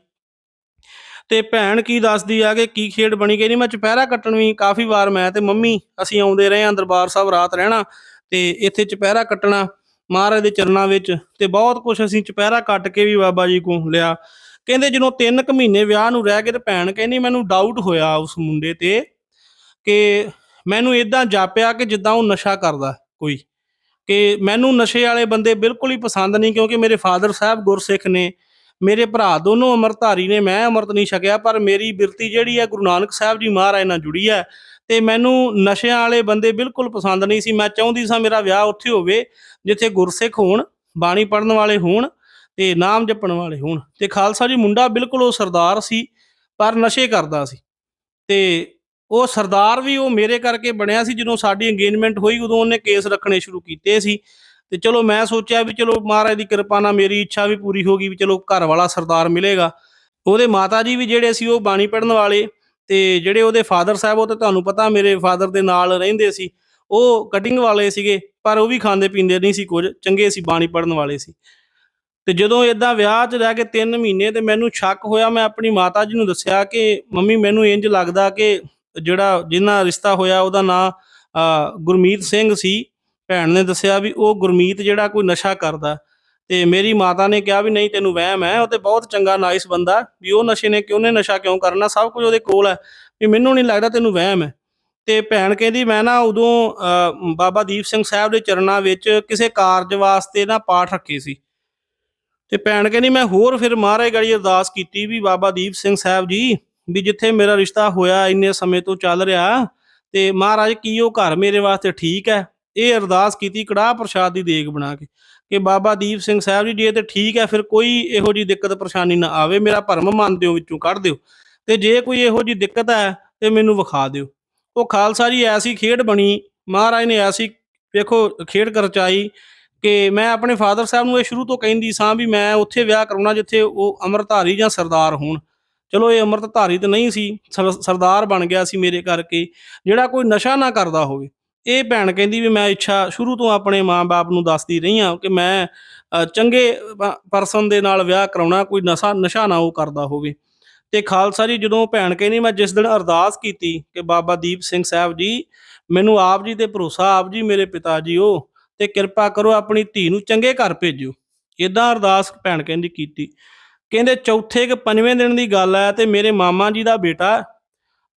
ਤੇ ਭੈਣ ਕੀ ਦੱਸਦੀ ਆ ਕਿ ਕੀ ਖੇਡ ਬਣੀ? ਕਹਿੰਦੀ, ਮੈਂ ਚੁਪਹਿਰਾ ਕੱਟਣ ਵੀ ਕਾਫੀ ਵਾਰ ਮੈਂ ਤੇ ਮੰਮੀ, ਅਸੀਂ ਆਉਂਦੇ ਰਹੇ ਆਂ ਦਰਬਾਰ ਸਾਹਿਬ ਰਾਤ ਰਹਿਣਾ ਤੇ ਇੱਥੇ ਚੁਪਹਿਰਾ ਕੱਟਣਾ। ਮਹਾਰਾਜ ਦੇ ਚਰਨਾਂ ਵਿੱਚ ਤੇ ਬਹੁਤ ਕੁਝ ਅਸੀਂ ਚੁਪਹਿਰਾ ਕੱਟ ਕੇ ਵੀ ਬਾਬਾ ਜੀ ਕੋਲ ਲਿਆ। ਕਹਿੰਦੇ ਜਦੋਂ 3 ਕੁ ਮਹੀਨੇ ਵਿਆਹ ਨੂੰ ਰਹਿ ਗਏ ਤੇ ਭੈਣ ਕਹਿੰਦੀ ਮੈਨੂੰ ਡਾਊਟ ਹੋਇਆ ਉਸ ਮੁੰਡੇ ਤੇ ਕਿ ਮੈਨੂੰ ਇਦਾਂ ਜਾਪਿਆ ਕਿ ਜਿੱਦਾਂ ਉਹ ਨਸ਼ਾ ਕਰਦਾ ਕੋਈ। ਕਿ ਮੈਨੂੰ ਨਸ਼ੇ ਵਾਲੇ ਬੰਦੇ ਬਿਲਕੁਲ ਹੀ ਪਸੰਦ ਨਹੀਂ ਕਿਉਂਕਿ ਮੇਰੇ ਫਾਦਰ ਸਾਹਿਬ ਗੁਰਸਿੱਖ ਨੇ, ਮੇਰੇ ਭਰਾ ਦੋਨੋਂ ਅੰਮ੍ਰਿਤਧਾਰੀ ਨੇ, ਮੈਂ ਅੰਮ੍ਰਿਤ ਨਹੀਂ ਛਕਿਆ, ਪਰ ਮੇਰੀ ਬਿਰਤੀ ਜਿਹੜੀ ਹੈ ਗੁਰੂ ਨਾਨਕ ਸਾਹਿਬ ਜੀ ਮਹਾਰਾਜ ਨਾਲ ਜੁੜੀ ਹੈ। ਤੇ ਮੈਨੂੰ ਨਸ਼ਿਆਂ ਵਾਲੇ ਬੰਦੇ ਬਿਲਕੁਲ ਪਸੰਦ ਨਹੀਂ ਸੀ। ਮੈਂ ਚਾਹੁੰਦੀ ਸਾਂ ਮੇਰਾ ਵਿਆਹ ਉੱਥੇ ਹੋਵੇ, ਜਿੱਥੇ ਗੁਰਸਿੱਖ ਹੋਣ, ਬਾਣੀ ਪੜਨ ਵਾਲੇ ਹੋਣ ਤੇ ਨਾਮ ਜਪਣ ਵਾਲੇ ਹੋਣ। ਤੇ ਖਾਲਸਾ ਜੀ ਮੁੰਡਾ ਬਿਲਕੁਲ ਉਹ ਸਰਦਾਰ ਸੀ, ਪਰ ਨਸ਼ੇ ਕਰਦਾ ਸੀ। ਤੇ ਉਹ ਸਰਦਾਰ ਵੀ ਉਹ ਮੇਰੇ ਕਰਕੇ ਬਣਿਆ ਸੀ, ਜਦੋਂ ਸਾਡੀ ਇੰਗੇਜਮੈਂਟ ਹੋਈ, ਉਦੋਂ ਉਹਨੇ ਕੇਸ ਰੱਖਣੇ ਸ਼ੁਰੂ ਕੀਤੇ ਸੀ। ਤੇ ਚਲੋ ਮੈਂ ਸੋਚਿਆ ਵੀ ਚਲੋ ਮਹਾਰਾਜ ਦੀ ਕਿਰਪਾ ਨਾਲ ਮੇਰੀ ਇੱਛਾ ਵੀ ਪੂਰੀ ਹੋ ਗਈ ਵੀ ਚਲੋ ਘਰ ਵਾਲਾ ਸਰਦਾਰ ਮਿਲੇਗਾ। ਉਹਦੇ ਮਾਤਾ ਜੀ ਵੀ ਜਿਹੜੇ ਸੀ ਉਹ ਬਾਣੀ ਪੜਨ ਵਾਲੇ ਤੇ ਜਿਹੜੇ ਉਹਦੇ ਫਾਦਰ ਸਾਹਿਬ ਉਹ ਤੇ ਤੁਹਾਨੂੰ ਪਤਾ ਮੇਰੇ ਫਾਦਰ ਦੇ ਨਾਲ ਰਹਿੰਦੇ ਸੀ। ਉਹ ਕਟਿੰਗ ਵਾਲੇ ਸੀਗੇ ਪਰ ਉਹ ਵੀ ਖਾਂਦੇ ਪੀਂਦੇ ਨਹੀਂ ਸੀ ਕੁਝ ਚੰਗੇ ਸੀ ਬਾਣੀ ਪੜਨ ਵਾਲੇ ਸੀ। ਤੇ ਜਦੋਂ ਇਦਾਂ ਵਿਆਹ 'ਚ ਰਹਿ ਕੇ 3 ਮਹੀਨੇ ਤੇ ਮੈਨੂੰ ਸ਼ੱਕ ਹੋਇਆ ਮੈਂ ਆਪਣੀ ਮਾਤਾ ਜੀ ਨੂੰ ਦੱਸਿਆ ਕਿ ਮੰਮੀ ਮੈਨੂੰ ਇੰਜ ਲੱਗਦਾ ਕਿ ਜਿਹੜਾ ਜਿੰਨਾ ਰਿਸ਼ਤਾ ਹੋਇਆ ਉਹਦਾ ਨਾਂ ਅ, ਗੁਰਮੀਤ ਸਿੰਘ ਸੀ। ਭੈਣ ਨੇ ਦੱਸਿਆ ਵੀ ਉਹ ਗੁਰਮੀਤ ਜਿਹੜਾ ਕੋਈ ਨਸ਼ਾ ਕਰਦਾ। ਤੇ ਮੇਰੀ ਮਾਤਾ ਨੇ ਕਿਹਾ ਵੀ ਨਹੀਂ ਤੈਨੂੰ ਵਹਿਮ ਹੈ ਉਹ ਤੇ ਬਹੁਤ ਚੰਗਾ ਨਾਈਸ ਬੰਦਾ ਵੀ ਉਹ ਨਸ਼ੇ ਨੇ ਕਿਉਂ ਨੇ ਨਸ਼ਾ ਕਿਉਂ ਕਰਨਾ ਸਭ ਕੁਝ ਉਹਦੇ ਕੋਲ ਹੈ ਵੀ ਮੈਨੂੰ ਨਹੀਂ ਲੱਗਦਾ ਤੈਨੂੰ ਵਹਿਮ ਹੈ। ਤੇ ਭੈਣ ਕਹਿੰਦੀ ਮੈਂ ਨਾ ਉਦੋਂ ਅ, ਬਾਬਾ ਦੀਪ ਸਿੰਘ ਸਾਹਿਬ ਦੇ ਚਰਨਾਂ ਵਿੱਚ ਕਿਸੇ ਕਾਰਜ ਵਾਸਤੇ ਨਾ ਪਾਠ ਰੱਖੇ ਸੀ। ਤੇ ਭੈਣ ਕਹਿੰਦੀ ਮੈਂ ਹੋਰ ਫਿਰ ਮਹਾਰਾਜ ਗੜੀ ਅਰਦਾਸ ਕੀਤੀ ਵੀ ਬਾਬਾ ਦੀਪ ਸਿੰਘ ਸਾਹਿਬ ਜੀ ਵੀ ਜਿੱਥੇ ਮੇਰਾ ਰਿਸ਼ਤਾ ਹੋਇਆ ਇੰਨੇ ਸਮੇਂ ਤੋਂ ਚੱਲ ਰਿਹਾ ਤੇ ਮਹਾਰਾਜ ਕੀ ਉਹ ਘਰ ਮੇਰੇ ਵਾਸਤੇ ਠੀਕ ਹੈ ਇਹ ਅਰਦਾਸ ਕੀਤੀ ਕੜਾਹ ਪ੍ਰਸ਼ਾਦ ਦੀ ਦੇਗ ਬਣਾ ਕੇ। ਕਿ ਬਾਬਾ ਦੀਪ ਸਿੰਘ ਸਾਹਿਬ ਜੀ, ਜੇ ਤੇ ਠੀਕ ਹੈ, ਫਿਰ ਕੋਈ ਇਹੋ ਜੀ ਦਿੱਕਤ ਪਰੇਸ਼ਾਨੀ ਨਾ ਆਵੇ, ਮੇਰਾ ਭਰਮ ਮੰਨ ਦਿਓ, ਵਿੱਚੋਂ ਕੱਢ ਦਿਓ। ਤੇ ਜੇ ਕੋਈ ਇਹੋ ਜੀ ਦਿੱਕਤ ਹੈ, ਤੇ ਮੈਨੂੰ ਵਿਖਾ ਦਿਓ। ਉਹ ਖਾਲਸਾ ਜੀ, ਐਸੀ ਖੇਡ ਬਣੀ, ਮਹਾਰਾਜ ਨੇ ਐਸੀ, ਵੇਖੋ, ਖੇਡ ਕਰਚਾਈ ਕਿ ਮੈਂ ਆਪਣੇ ਫਾਦਰ ਸਾਹਿਬ ਨੂੰ ਇਹ ਸ਼ੁਰੂ ਤੋਂ ਕਹਿੰਦੀ ਸਾਂ ਵੀ ਮੈਂ ਉੱਥੇ ਵਿਆਹ ਕਰਾਉਣਾ ਜਿੱਥੇ ਉਹ ਅੰਮ੍ਰਿਤਧਾਰੀ ਜਾਂ ਸਰਦਾਰ ਹੋਣ। ਚਲੋ, ਇਹ ਅੰਮ੍ਰਿਤਧਾਰੀ ਤਾਂ ਨਹੀਂ ਸੀ ਸਰਦਾਰ ਬਣ ਗਿਆ ਸੀ ਮੇਰੇ ਕਰਕੇ, ਜਿਹੜਾ ਕੋਈ ਨਸ਼ਾ ਨਾ ਕਰਦਾ ਹੋਵੇ। ਇਹ ਭੈਣ ਕਹਿੰਦੀ ਵੀ ਮੈਂ ਇੱਛਾ ਸ਼ੁਰੂ ਤੋਂ ਆਪਣੇ ਮਾਂ-ਬਾਪ ਨੂੰ ਦੱਸਦੀ ਰਹੀ ਹਾਂ ਕਿ ਮੈਂ ਚੰਗੇ ਪਰਸਨ ਦੇ ਨਾਲ ਵਿਆਹ ਕਰਾਉਣਾ, ਕੋਈ ਨਸ਼ਾ ਨਸ਼ਾ ਨਾ ਉਹ ਕਰਦਾ ਹੋਵੇ। ਤੇ ਖਾਲਸਾ ਜੀ ਜਦੋਂ ਭੈਣ ਕਹਿੰਦੀ, ਮੈਂ ਜਿਸ ਦਿਨ ਅਰਦਾਸ ਕੀਤੀ ਕਿ ਬਾਬਾ ਦੀਪ ਸਿੰਘ ਸਾਹਿਬ ਜੀ, ਮੈਨੂੰ ਆਪ ਜੀ ਤੇ ਭਰੋਸਾ, ਆਪ ਜੀ ਮੇਰੇ ਪਿਤਾ ਜੀ ਉਹ ਤੇ ਕਿਰਪਾ ਕਰੋ ਆਪਣੀ ਧੀ ਨੂੰ ਚੰਗੇ ਘਰ ਭੇਜਿਓ। ਇਦਾਂ ਅਰਦਾਸ ਭੈਣ ਕਹਿੰਦੀ ਕੀਤੀ। ਕਹਿੰਦੇ ਚੌਥੇ ਕਿ ਪੰਜਵੇਂ ਦਿਨ ਦੀ ਗੱਲ ਹੈ ਤੇ ਮੇਰੇ ਮਾਮਾ ਜੀ ਦਾ ਬੇਟਾ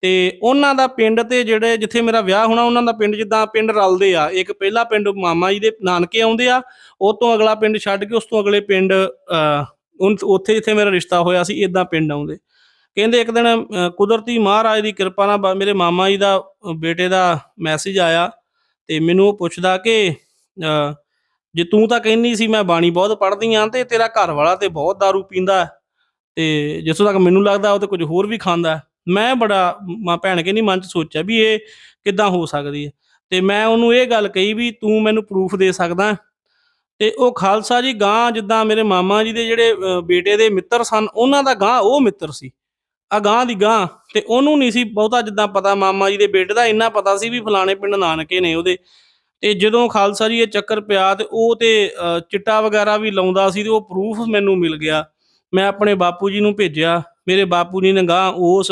ਤੇ ਉਹਨਾਂ ਦਾ ਪਿੰਡ ਤੇ ਜਿਹੜੇ ਜਿੱਥੇ ਮੇਰਾ ਵਿਆਹ ਹੋਣਾ ਉਹਨਾਂ ਦਾ ਪਿੰਡ ਜਿੱਦਾਂ ਪਿੰਡ ਰਲਦੇ ਆ ਇੱਕ ਪਹਿਲਾ ਪਿੰਡ ਮਾਮਾ ਜੀ ਦੇ ਨਾਨਕੇ ਆਉਂਦੇ ਆ ਉਹ ਤੋਂ ਅਗਲਾ ਪਿੰਡ ਛੱਡ ਕੇ ਉਸ ਤੋਂ ਅਗਲੇ ਪਿੰਡ ਅਹ, ਉੱਥੇ ਜਿੱਥੇ ਮੇਰਾ ਰਿਸ਼ਤਾ ਹੋਇਆ ਸੀ ਇਦਾਂ ਪਿੰਡ ਆਉਂਦੇ। ਕਹਿੰਦੇ ਇੱਕ ਦਿਨ ਕੁਦਰਤੀ ਮਹਾਰਾਜ ਦੀ ਕਿਰਪਾ ਨਾਲ ਮੇਰੇ ਮਾਮਾ ਜੀ ਦਾ ਬੇਟੇ ਦਾ ਮੈਸੇਜ ਆਇਆ ਤੇ ਮੈਨੂੰ ਉਹ ਪੁੱਛਦਾ ਕਿ ਅਹ, ਜੇ ਤੂੰ ਤਾਂ ਕਹਿੰਦੀ ਸੀ ਮੈਂ ਬਾਣੀ ਬਹੁਤ ਪੜ੍ਹਦੀ ਆਂ ਤੇ ਤੇਰਾ ਘਰ ਵਾਲਾ ਤੇ ਬਹੁਤ दारू ਪੀਂਦਾ ਤੇ ਜਿੱਥੋਂ ਤੱਕ ਮੈਨੂੰ ਲੱਗਦਾ ਉਹ ਤੇ ਕੁਝ ਹੋਰ ਵੀ ਖਾਂਦਾ ਮੈਂ ਬੜਾ ਮਾਂ, ਭੈਣ ਕਹਿੰਦੀ ਮਨ ਚ ਸੋਚਿਆ ਵੀ ਇਹ ਕਿੱਦਾਂ ਹੋ ਸਕਦੀ ਹੈ। ਤੇ ਮੈਂ ਉਹਨੂੰ ਇਹ ਗੱਲ ਕਹੀ ਵੀ ਤੂੰ ਮੈਨੂੰ ਪ੍ਰੂਫ ਦੇ ਸਕਦਾ ਤੇ ਉਹ ਖਾਲਸਾ ਜੀ ਗਾਂ ਜਿੱਦਾਂ ਮੇਰੇ ਮਾਮਾ ਜੀ ਦੇ ਜਿਹੜੇ ਬੇਟੇ ਦੇ ਮਿੱਤਰ ਸਨ, ਉਹਨਾਂ ਦਾ ਗਾਂ ਉਹ ਮਿੱਤਰ ਸੀ। ਆ ਗਾਂ ਦੀ ਗਾਂ ਤੇ ਉਹਨੂੰ ਨਹੀਂ ਸੀ ਬਹੁਤਾ ਜਿੱਦਾਂ ਪਤਾ, ਮਾਮਾ ਜੀ ਦੇ ਬੇਟੇ ਦਾ ਇੰਨਾ ਪਤਾ ਸੀ ਵੀ ਫਲਾਣੇ ਪਿੰਡ ਨਾਨਕੇ ਨੇ ਉਹਦੇ। ਤੇ ਜਦੋਂ ਖਾਲਸਾ ਜੀ ਇਹ ਚੱਕਰ ਪਿਆ ਤੇ ਉਹ ਤੇ ਚਿੱਟਾ ਵਗੈਰਾ ਵੀ ਲਾਉਂਦਾ ਸੀ ਤੇ ਉਹ ਪ੍ਰੂਫ ਮੈਨੂੰ ਮਿਲ ਗਿਆ। ਮੈਂ ਆਪਣੇ ਬਾਪੂ ਜੀ ਨੂੰ ਭੇਜਿਆ। ਮੇਰੇ ਬਾਪੂ ਨੇ ਨਗਾਹ ਉਸ,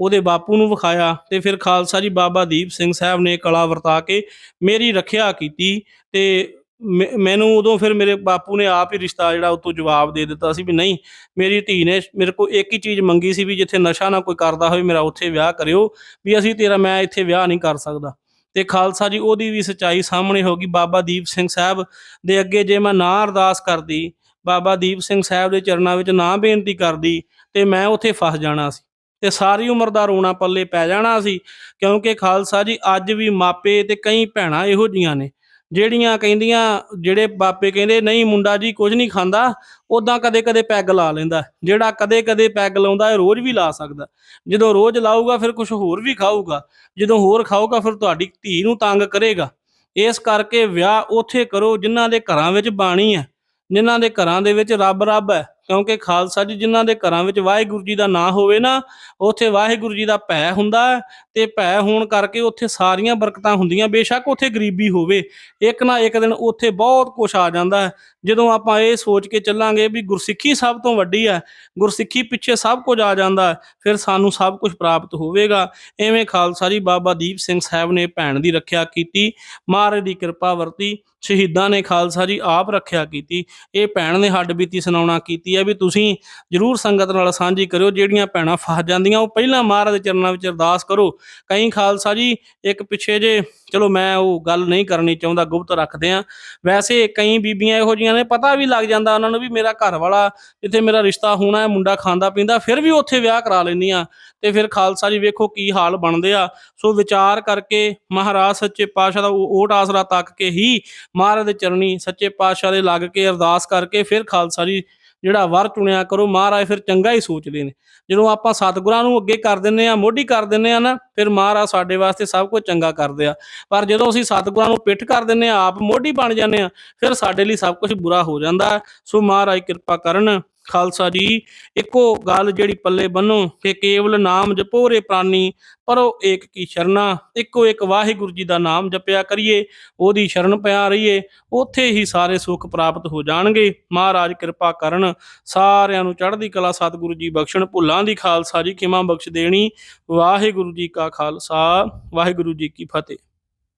ਉਹਦੇ ਬਾਪੂ ਨੂੰ ਵਿਖਾਇਆ ਤੇ ਫਿਰ ਖਾਲਸਾ ਜੀ ਬਾਬਾ ਦੀਪ ਸਿੰਘ ਸਾਹਿਬ ਨੇ ਕਲਾ ਵਰਤਾ ਕੇ ਮੇਰੀ ਰੱਖਿਆ ਕੀਤੀ ਤੇ ਮੈ- ਮੈਨੂੰ ਉਦੋਂ ਫਿਰ ਮੇਰੇ ਬਾਪੂ ਨੇ ਆਪ ਹੀ ਰਿਸ਼ਤਾ ਜਿਹੜਾ ਉਹ ਤੋਂ ਜਵਾਬ ਦੇ ਦਿੱਤਾ ਸੀ ਵੀ ਨਹੀਂ, ਮੇਰੀ ਧੀ ਨੇ ਮੇਰੇ ਕੋਲ ਇੱਕ ਹੀ ਚੀਜ਼ ਮੰਗੀ ਸੀ ਵੀ ਜਿੱਥੇ ਨਸ਼ਾ ਨਾ ਕੋਈ ਕਰਦਾ ਹੋਵੇ ਮੇਰਾ ਉੱਥੇ ਵਿਆਹ ਕਰਿਓ ਵੀ ਅਸੀਂ ਤੇਰਾ ਮੈਂ ਇੱਥੇ ਵਿਆਹ ਨਹੀਂ ਕਰ ਸਕਦਾ। ਤੇ ਖਾਲਸਾ ਜੀ ਉਹਦੀ ਵੀ ਸਚਾਈ ਸਾਹਮਣੇ ਹੋ ਗਈ ਬਾਬਾ ਦੀਪ ਸਿੰਘ ਸਾਹਿਬ ਦੇ ਅੱਗੇ ਜੇ ਮੈਂ ਨਾ ਅਰਦਾਸ ਕਰਦੀ ਬਾਬਾ ਦੀਪ ਸਿੰਘ ਸਾਹਿਬ ਦੇ ਚਰਨਾਂ ਵਿੱਚ ਨਾ ਬੇਨਤੀ ਕਰਦੀ ਤੇ ਮੈਂ ਉੱਥੇ ਫਸ ਜਾਣਾ ਸੀ ਤੇ ਸਾਰੀ ਉਮਰ ਦਾ ਰੋਣਾ ਪੱਲੇ ਪੈ ਜਾਣਾ ਸੀ, ਕਿਉਂਕਿ ਖਾਲਸਾ ਜੀ ਅੱਜ ਵੀ ਮਾਪੇ ਤੇ ਕਈ ਭੈਣਾਂ ਇਹੋ ਜੀਆਂ ਨੇ, ਜਿਹੜੀਆਂ ਕਹਿੰਦੀਆਂ, ਜਿਹੜੇ ਬਾਪੇ ਕਹਿੰਦੇ, ਨਹੀਂ ਮੁੰਡਾ ਜੀ, ਕੁਝ ਨਹੀਂ ਖਾਂਦਾ। ਉਦਾਂ ਕਦੇ-ਕਦੇ ਪੈਗ ਲਾ ਲੈਂਦਾ, ਜਿਹੜਾ ਕਦੇ-ਕਦੇ ਪੈਗ ਲਾਉਂਦਾ, ਇਹ ਰੋਜ਼ ਵੀ ਲਾ ਸਕਦਾ। ਜਦੋਂ ਰੋਜ਼ ਲਾਊਗਾ, ਫਿਰ ਕੁਝ ਹੋਰ ਵੀ ਖਾਊਗਾ। ਜਦੋਂ ਹੋਰ ਖਾਊਗਾ, ਫਿਰ ਤੁਹਾਡੀ ਧੀ ਨੂੰ ਤੰਗ ਕਰੇਗਾ। ਇਸ ਕਰਕੇ ਵਿਆਹ ਉੱਥੇ ਕਰੋ, ਜਿਨ੍ਹਾਂ ਦੇ ਘਰਾਂ ਵਿੱਚ ਬਾਣੀ ਹੈ। ਜਿਨ੍ਹਾਂ ਦੇ ਘਰਾਂ ਦੇ ਵਿੱਚ ਰੱਬ ਰੱਬ ਹੈ। ਕਿਉਂਕਿ ਖਾਲਸਾ ਜੀ ਜਿਨ੍ਹਾਂ ਦੇ ਘਰਾਂ ਵਿੱਚ ਵਾਹਿਗੁਰੂ ਜੀ ਦਾ ਨਾਂ ਹੋਵੇ ਨਾ, ਉੱਥੇ ਵਾਹਿਗੁਰੂ ਜੀ ਦਾ ਭੈ ਹੁੰਦਾ ਹੈ ਤੇ ਭੈ ਹੋਣ ਕਰਕੇ ਉੱਥੇ ਸਾਰੀਆਂ ਬਰਕਤਾਂ ਹੁੰਦੀਆਂ। ਬੇਸ਼ੱਕ ਉੱਥੇ ਗਰੀਬੀ ਹੋਵੇ, ਇੱਕ ਨਾ ਇੱਕ ਦਿਨ ਉੱਥੇ ਬਹੁਤ ਕੁਝ ਆ ਜਾਂਦਾ ਹੈ। ਜਦੋਂ ਆਪਾਂ ਇਹ ਸੋਚ ਕੇ ਚੱਲਾਂਗੇ ਵੀ ਗੁਰਸਿੱਖੀ ਸਭ ਤੋਂ ਵੱਡੀ ਹੈ, ਗੁਰਸਿੱਖੀ ਪਿੱਛੇ ਸਭ ਕੁਝ ਆ ਜਾਂਦਾ ਫਿਰ ਸਾਨੂੰ ਸਭ ਕੁਝ ਪ੍ਰਾਪਤ ਹੋਵੇਗਾ। ਐਵੇਂ ਖਾਲਸਾ ਜੀ ਬਾਬਾ ਦੀਪ ਸਿੰਘ ਸਾਹਿਬ ਨੇ ਭੈਣ ਦੀ ਰੱਖਿਆ ਕੀਤੀ, ਮਹਾਰਾਜ ਦੀ ਕਿਰਪਾ ਵਰਤੀ, ਸ਼ਹੀਦਾਂ ਨੇ ਖਾਲਸਾ ਜੀ ਆਪ ਰੱਖਿਆ ਕੀਤੀ। ਇਹ ਭੈਣ ਨੇ ਹੱਡ ਬੀਤੀ ਸੁਣਾਉਣਾ ਕੀਤੀ ਹੈ ਵੀ ਤੁਸੀਂ ਜਰੂਰ ਸੰਗਤ ਨਾਲ ਸਾਂਝੀ ਕਰਿਓ, ਜਿਹੜੀਆਂ ਭੈਣਾਂ ਫਸ ਜਾਂਦੀਆਂ, ਉਹ ਪਹਿਲਾਂ ਮਹਾਰਾਜ ਦੇ ਚਰਨਾਂ ਵਿੱਚ ਅਰਦਾਸ ਕਰੋ। ਕਈ ਖਾਲਸਾ ਜੀ, ਇੱਕ ਪਿੱਛੇ ਜੇ, ਚਲੋ ਮੈਂ ਉਹ ਗੱਲ ਨਹੀਂ ਕਰਨੀ ਚਾਹੁੰਦਾ, ਗੁਪਤ ਰੱਖਦੇ ਆ ਵੈਸੇ ਕਈ ਬੀਬੀਆਂ ਇਹੋ ਜੀਆਂ ਨੇ, ਪਤਾ ਵੀ ਲੱਗ ਜਾਂਦਾ ਉਹਨਾਂ ਨੂੰ ਵੀ ਮੇਰਾ ਘਰ ਵਾਲਾ ਜਿੱਥੇ ਮੇਰਾ ਰਿਸ਼ਤਾ ਹੋਣਾ ਹੈ, ਮੁੰਡਾ ਖਾਂਦਾ ਪੀਂਦਾ, ਫਿਰ ਵੀ ਉੱਥੇ ਵਿਆਹ ਕਰਾ ਲੈਂਦੀਆਂ ਤੇ ਫਿਰ ਖਾਲਸਾ ਜੀ ਵੇਖੋ ਕੀ ਹਾਲ ਬਣਦੇ ਆ। ਸੋ ਵਿਚਾਰ ਕਰਕੇ ਮਹਾਰਾਜ ਸੱਚੇ ਪਾਤਸ਼ਾਹ ਦਾ ਓਟ ਆਸਰਾ ਤੱਕ ਕੇ ਹੀ ਮਹਾਰਾਜ ਦੇ ਚਰਨੀ ਸੱਚੇ ਪਾਤਸ਼ਾਹ ਦੇ ਲੱਗ ਕੇ ਅਰਦਾਸ ਕਰਕੇ ਫਿਰ ਖਾਲਸਾ ਜੀ ਜਿਹੜਾ ਵਰ ਚੁਣਿਆ ਕਰੋ, ਮਹਾਰਾਜ ਫਿਰ ਚੰਗਾ ਹੀ ਸੋਚਦੇ ਨੇ। ਜਦੋਂ ਆਪਾਂ ਸਤਿਗੁਰਾਂ ਨੂੰ ਅੱਗੇ ਕਰ ਦਿੰਨੇ ਆ ਮੋਢੀ ਕਰ ਦਿੰਨੇ ਆ ਨਾ, ਫਿਰ ਮਹਾਰਾਜ ਸਾਡੇ ਵਾਸਤੇ ਸਭ ਕੁਝ ਚੰਗਾ ਕਰਦੇ ਆ। ਪਰ ਜਦੋਂ ਅਸੀਂ ਸਤਿਗੁਰਾਂ ਨੂੰ ਪਿੱਠ ਕਰ ਦਿੰਨੇ ਆ ਆਪ ਮੋਢੀ ਬਣ ਜਾਂਦੇ ਆ ਫਿਰ ਸਾਡੇ ਲਈ ਸਭ ਕੁਝ ਬੁਰਾ ਹੋ ਜਾਂਦਾ। ਹੈ। ਸੋ ਮਹਾਰਾਜ ਕਿਰਪਾ ਕਰਨ। ਖਾਲਸਾ ਜੀ, ਇੱਕੋ ਗੱਲ ਜਿਹੜੀ ਪੱਲੇ ਬੰਨੋ ਕਿ ਕੇਵਲ ਨਾਮ ਜਪੋ ਰੇ ਪ੍ਰਾਨੀ, ਪਰੋ ਏਕ ਕੀ ਸ਼ਰਨਾ, ਇੱਕੋ ਇੱਕ ਵਾਹਿਗੁਰੂ ਜੀ ਦਾ ਨਾਮ ਜਪਿਆ ਕਰੀਏ, ਉਹਦੀ ਸ਼ਰਨ ਪਿਆ ਰਹੀਏ, ਉੱਥੇ ਹੀ ਸਾਰੇ ਸੁੱਖ ਪ੍ਰਾਪਤ ਹੋ ਜਾਣਗੇ। ਮਹਾਰਾਜ ਕਿਰਪਾ ਕਰਨ, ਸਾਰਿਆਂ ਨੂੰ ਚੜ੍ਹਦੀ ਕਲਾ ਸਤਿਗੁਰੂ ਜੀ ਬਖਸ਼ਣ, ਭੁੱਲਾਂ ਦੀ ਖਾਲਸਾ ਜੀ ਖਿਮਾ ਬਖਸ਼ ਦੇਣੀ। ਵਾਹਿਗੁਰੂ ਜੀ ਕਾ ਖਾਲਸਾ, ਵਾਹਿਗੁਰੂ ਜੀ ਕੀ ਫਤਿਹ।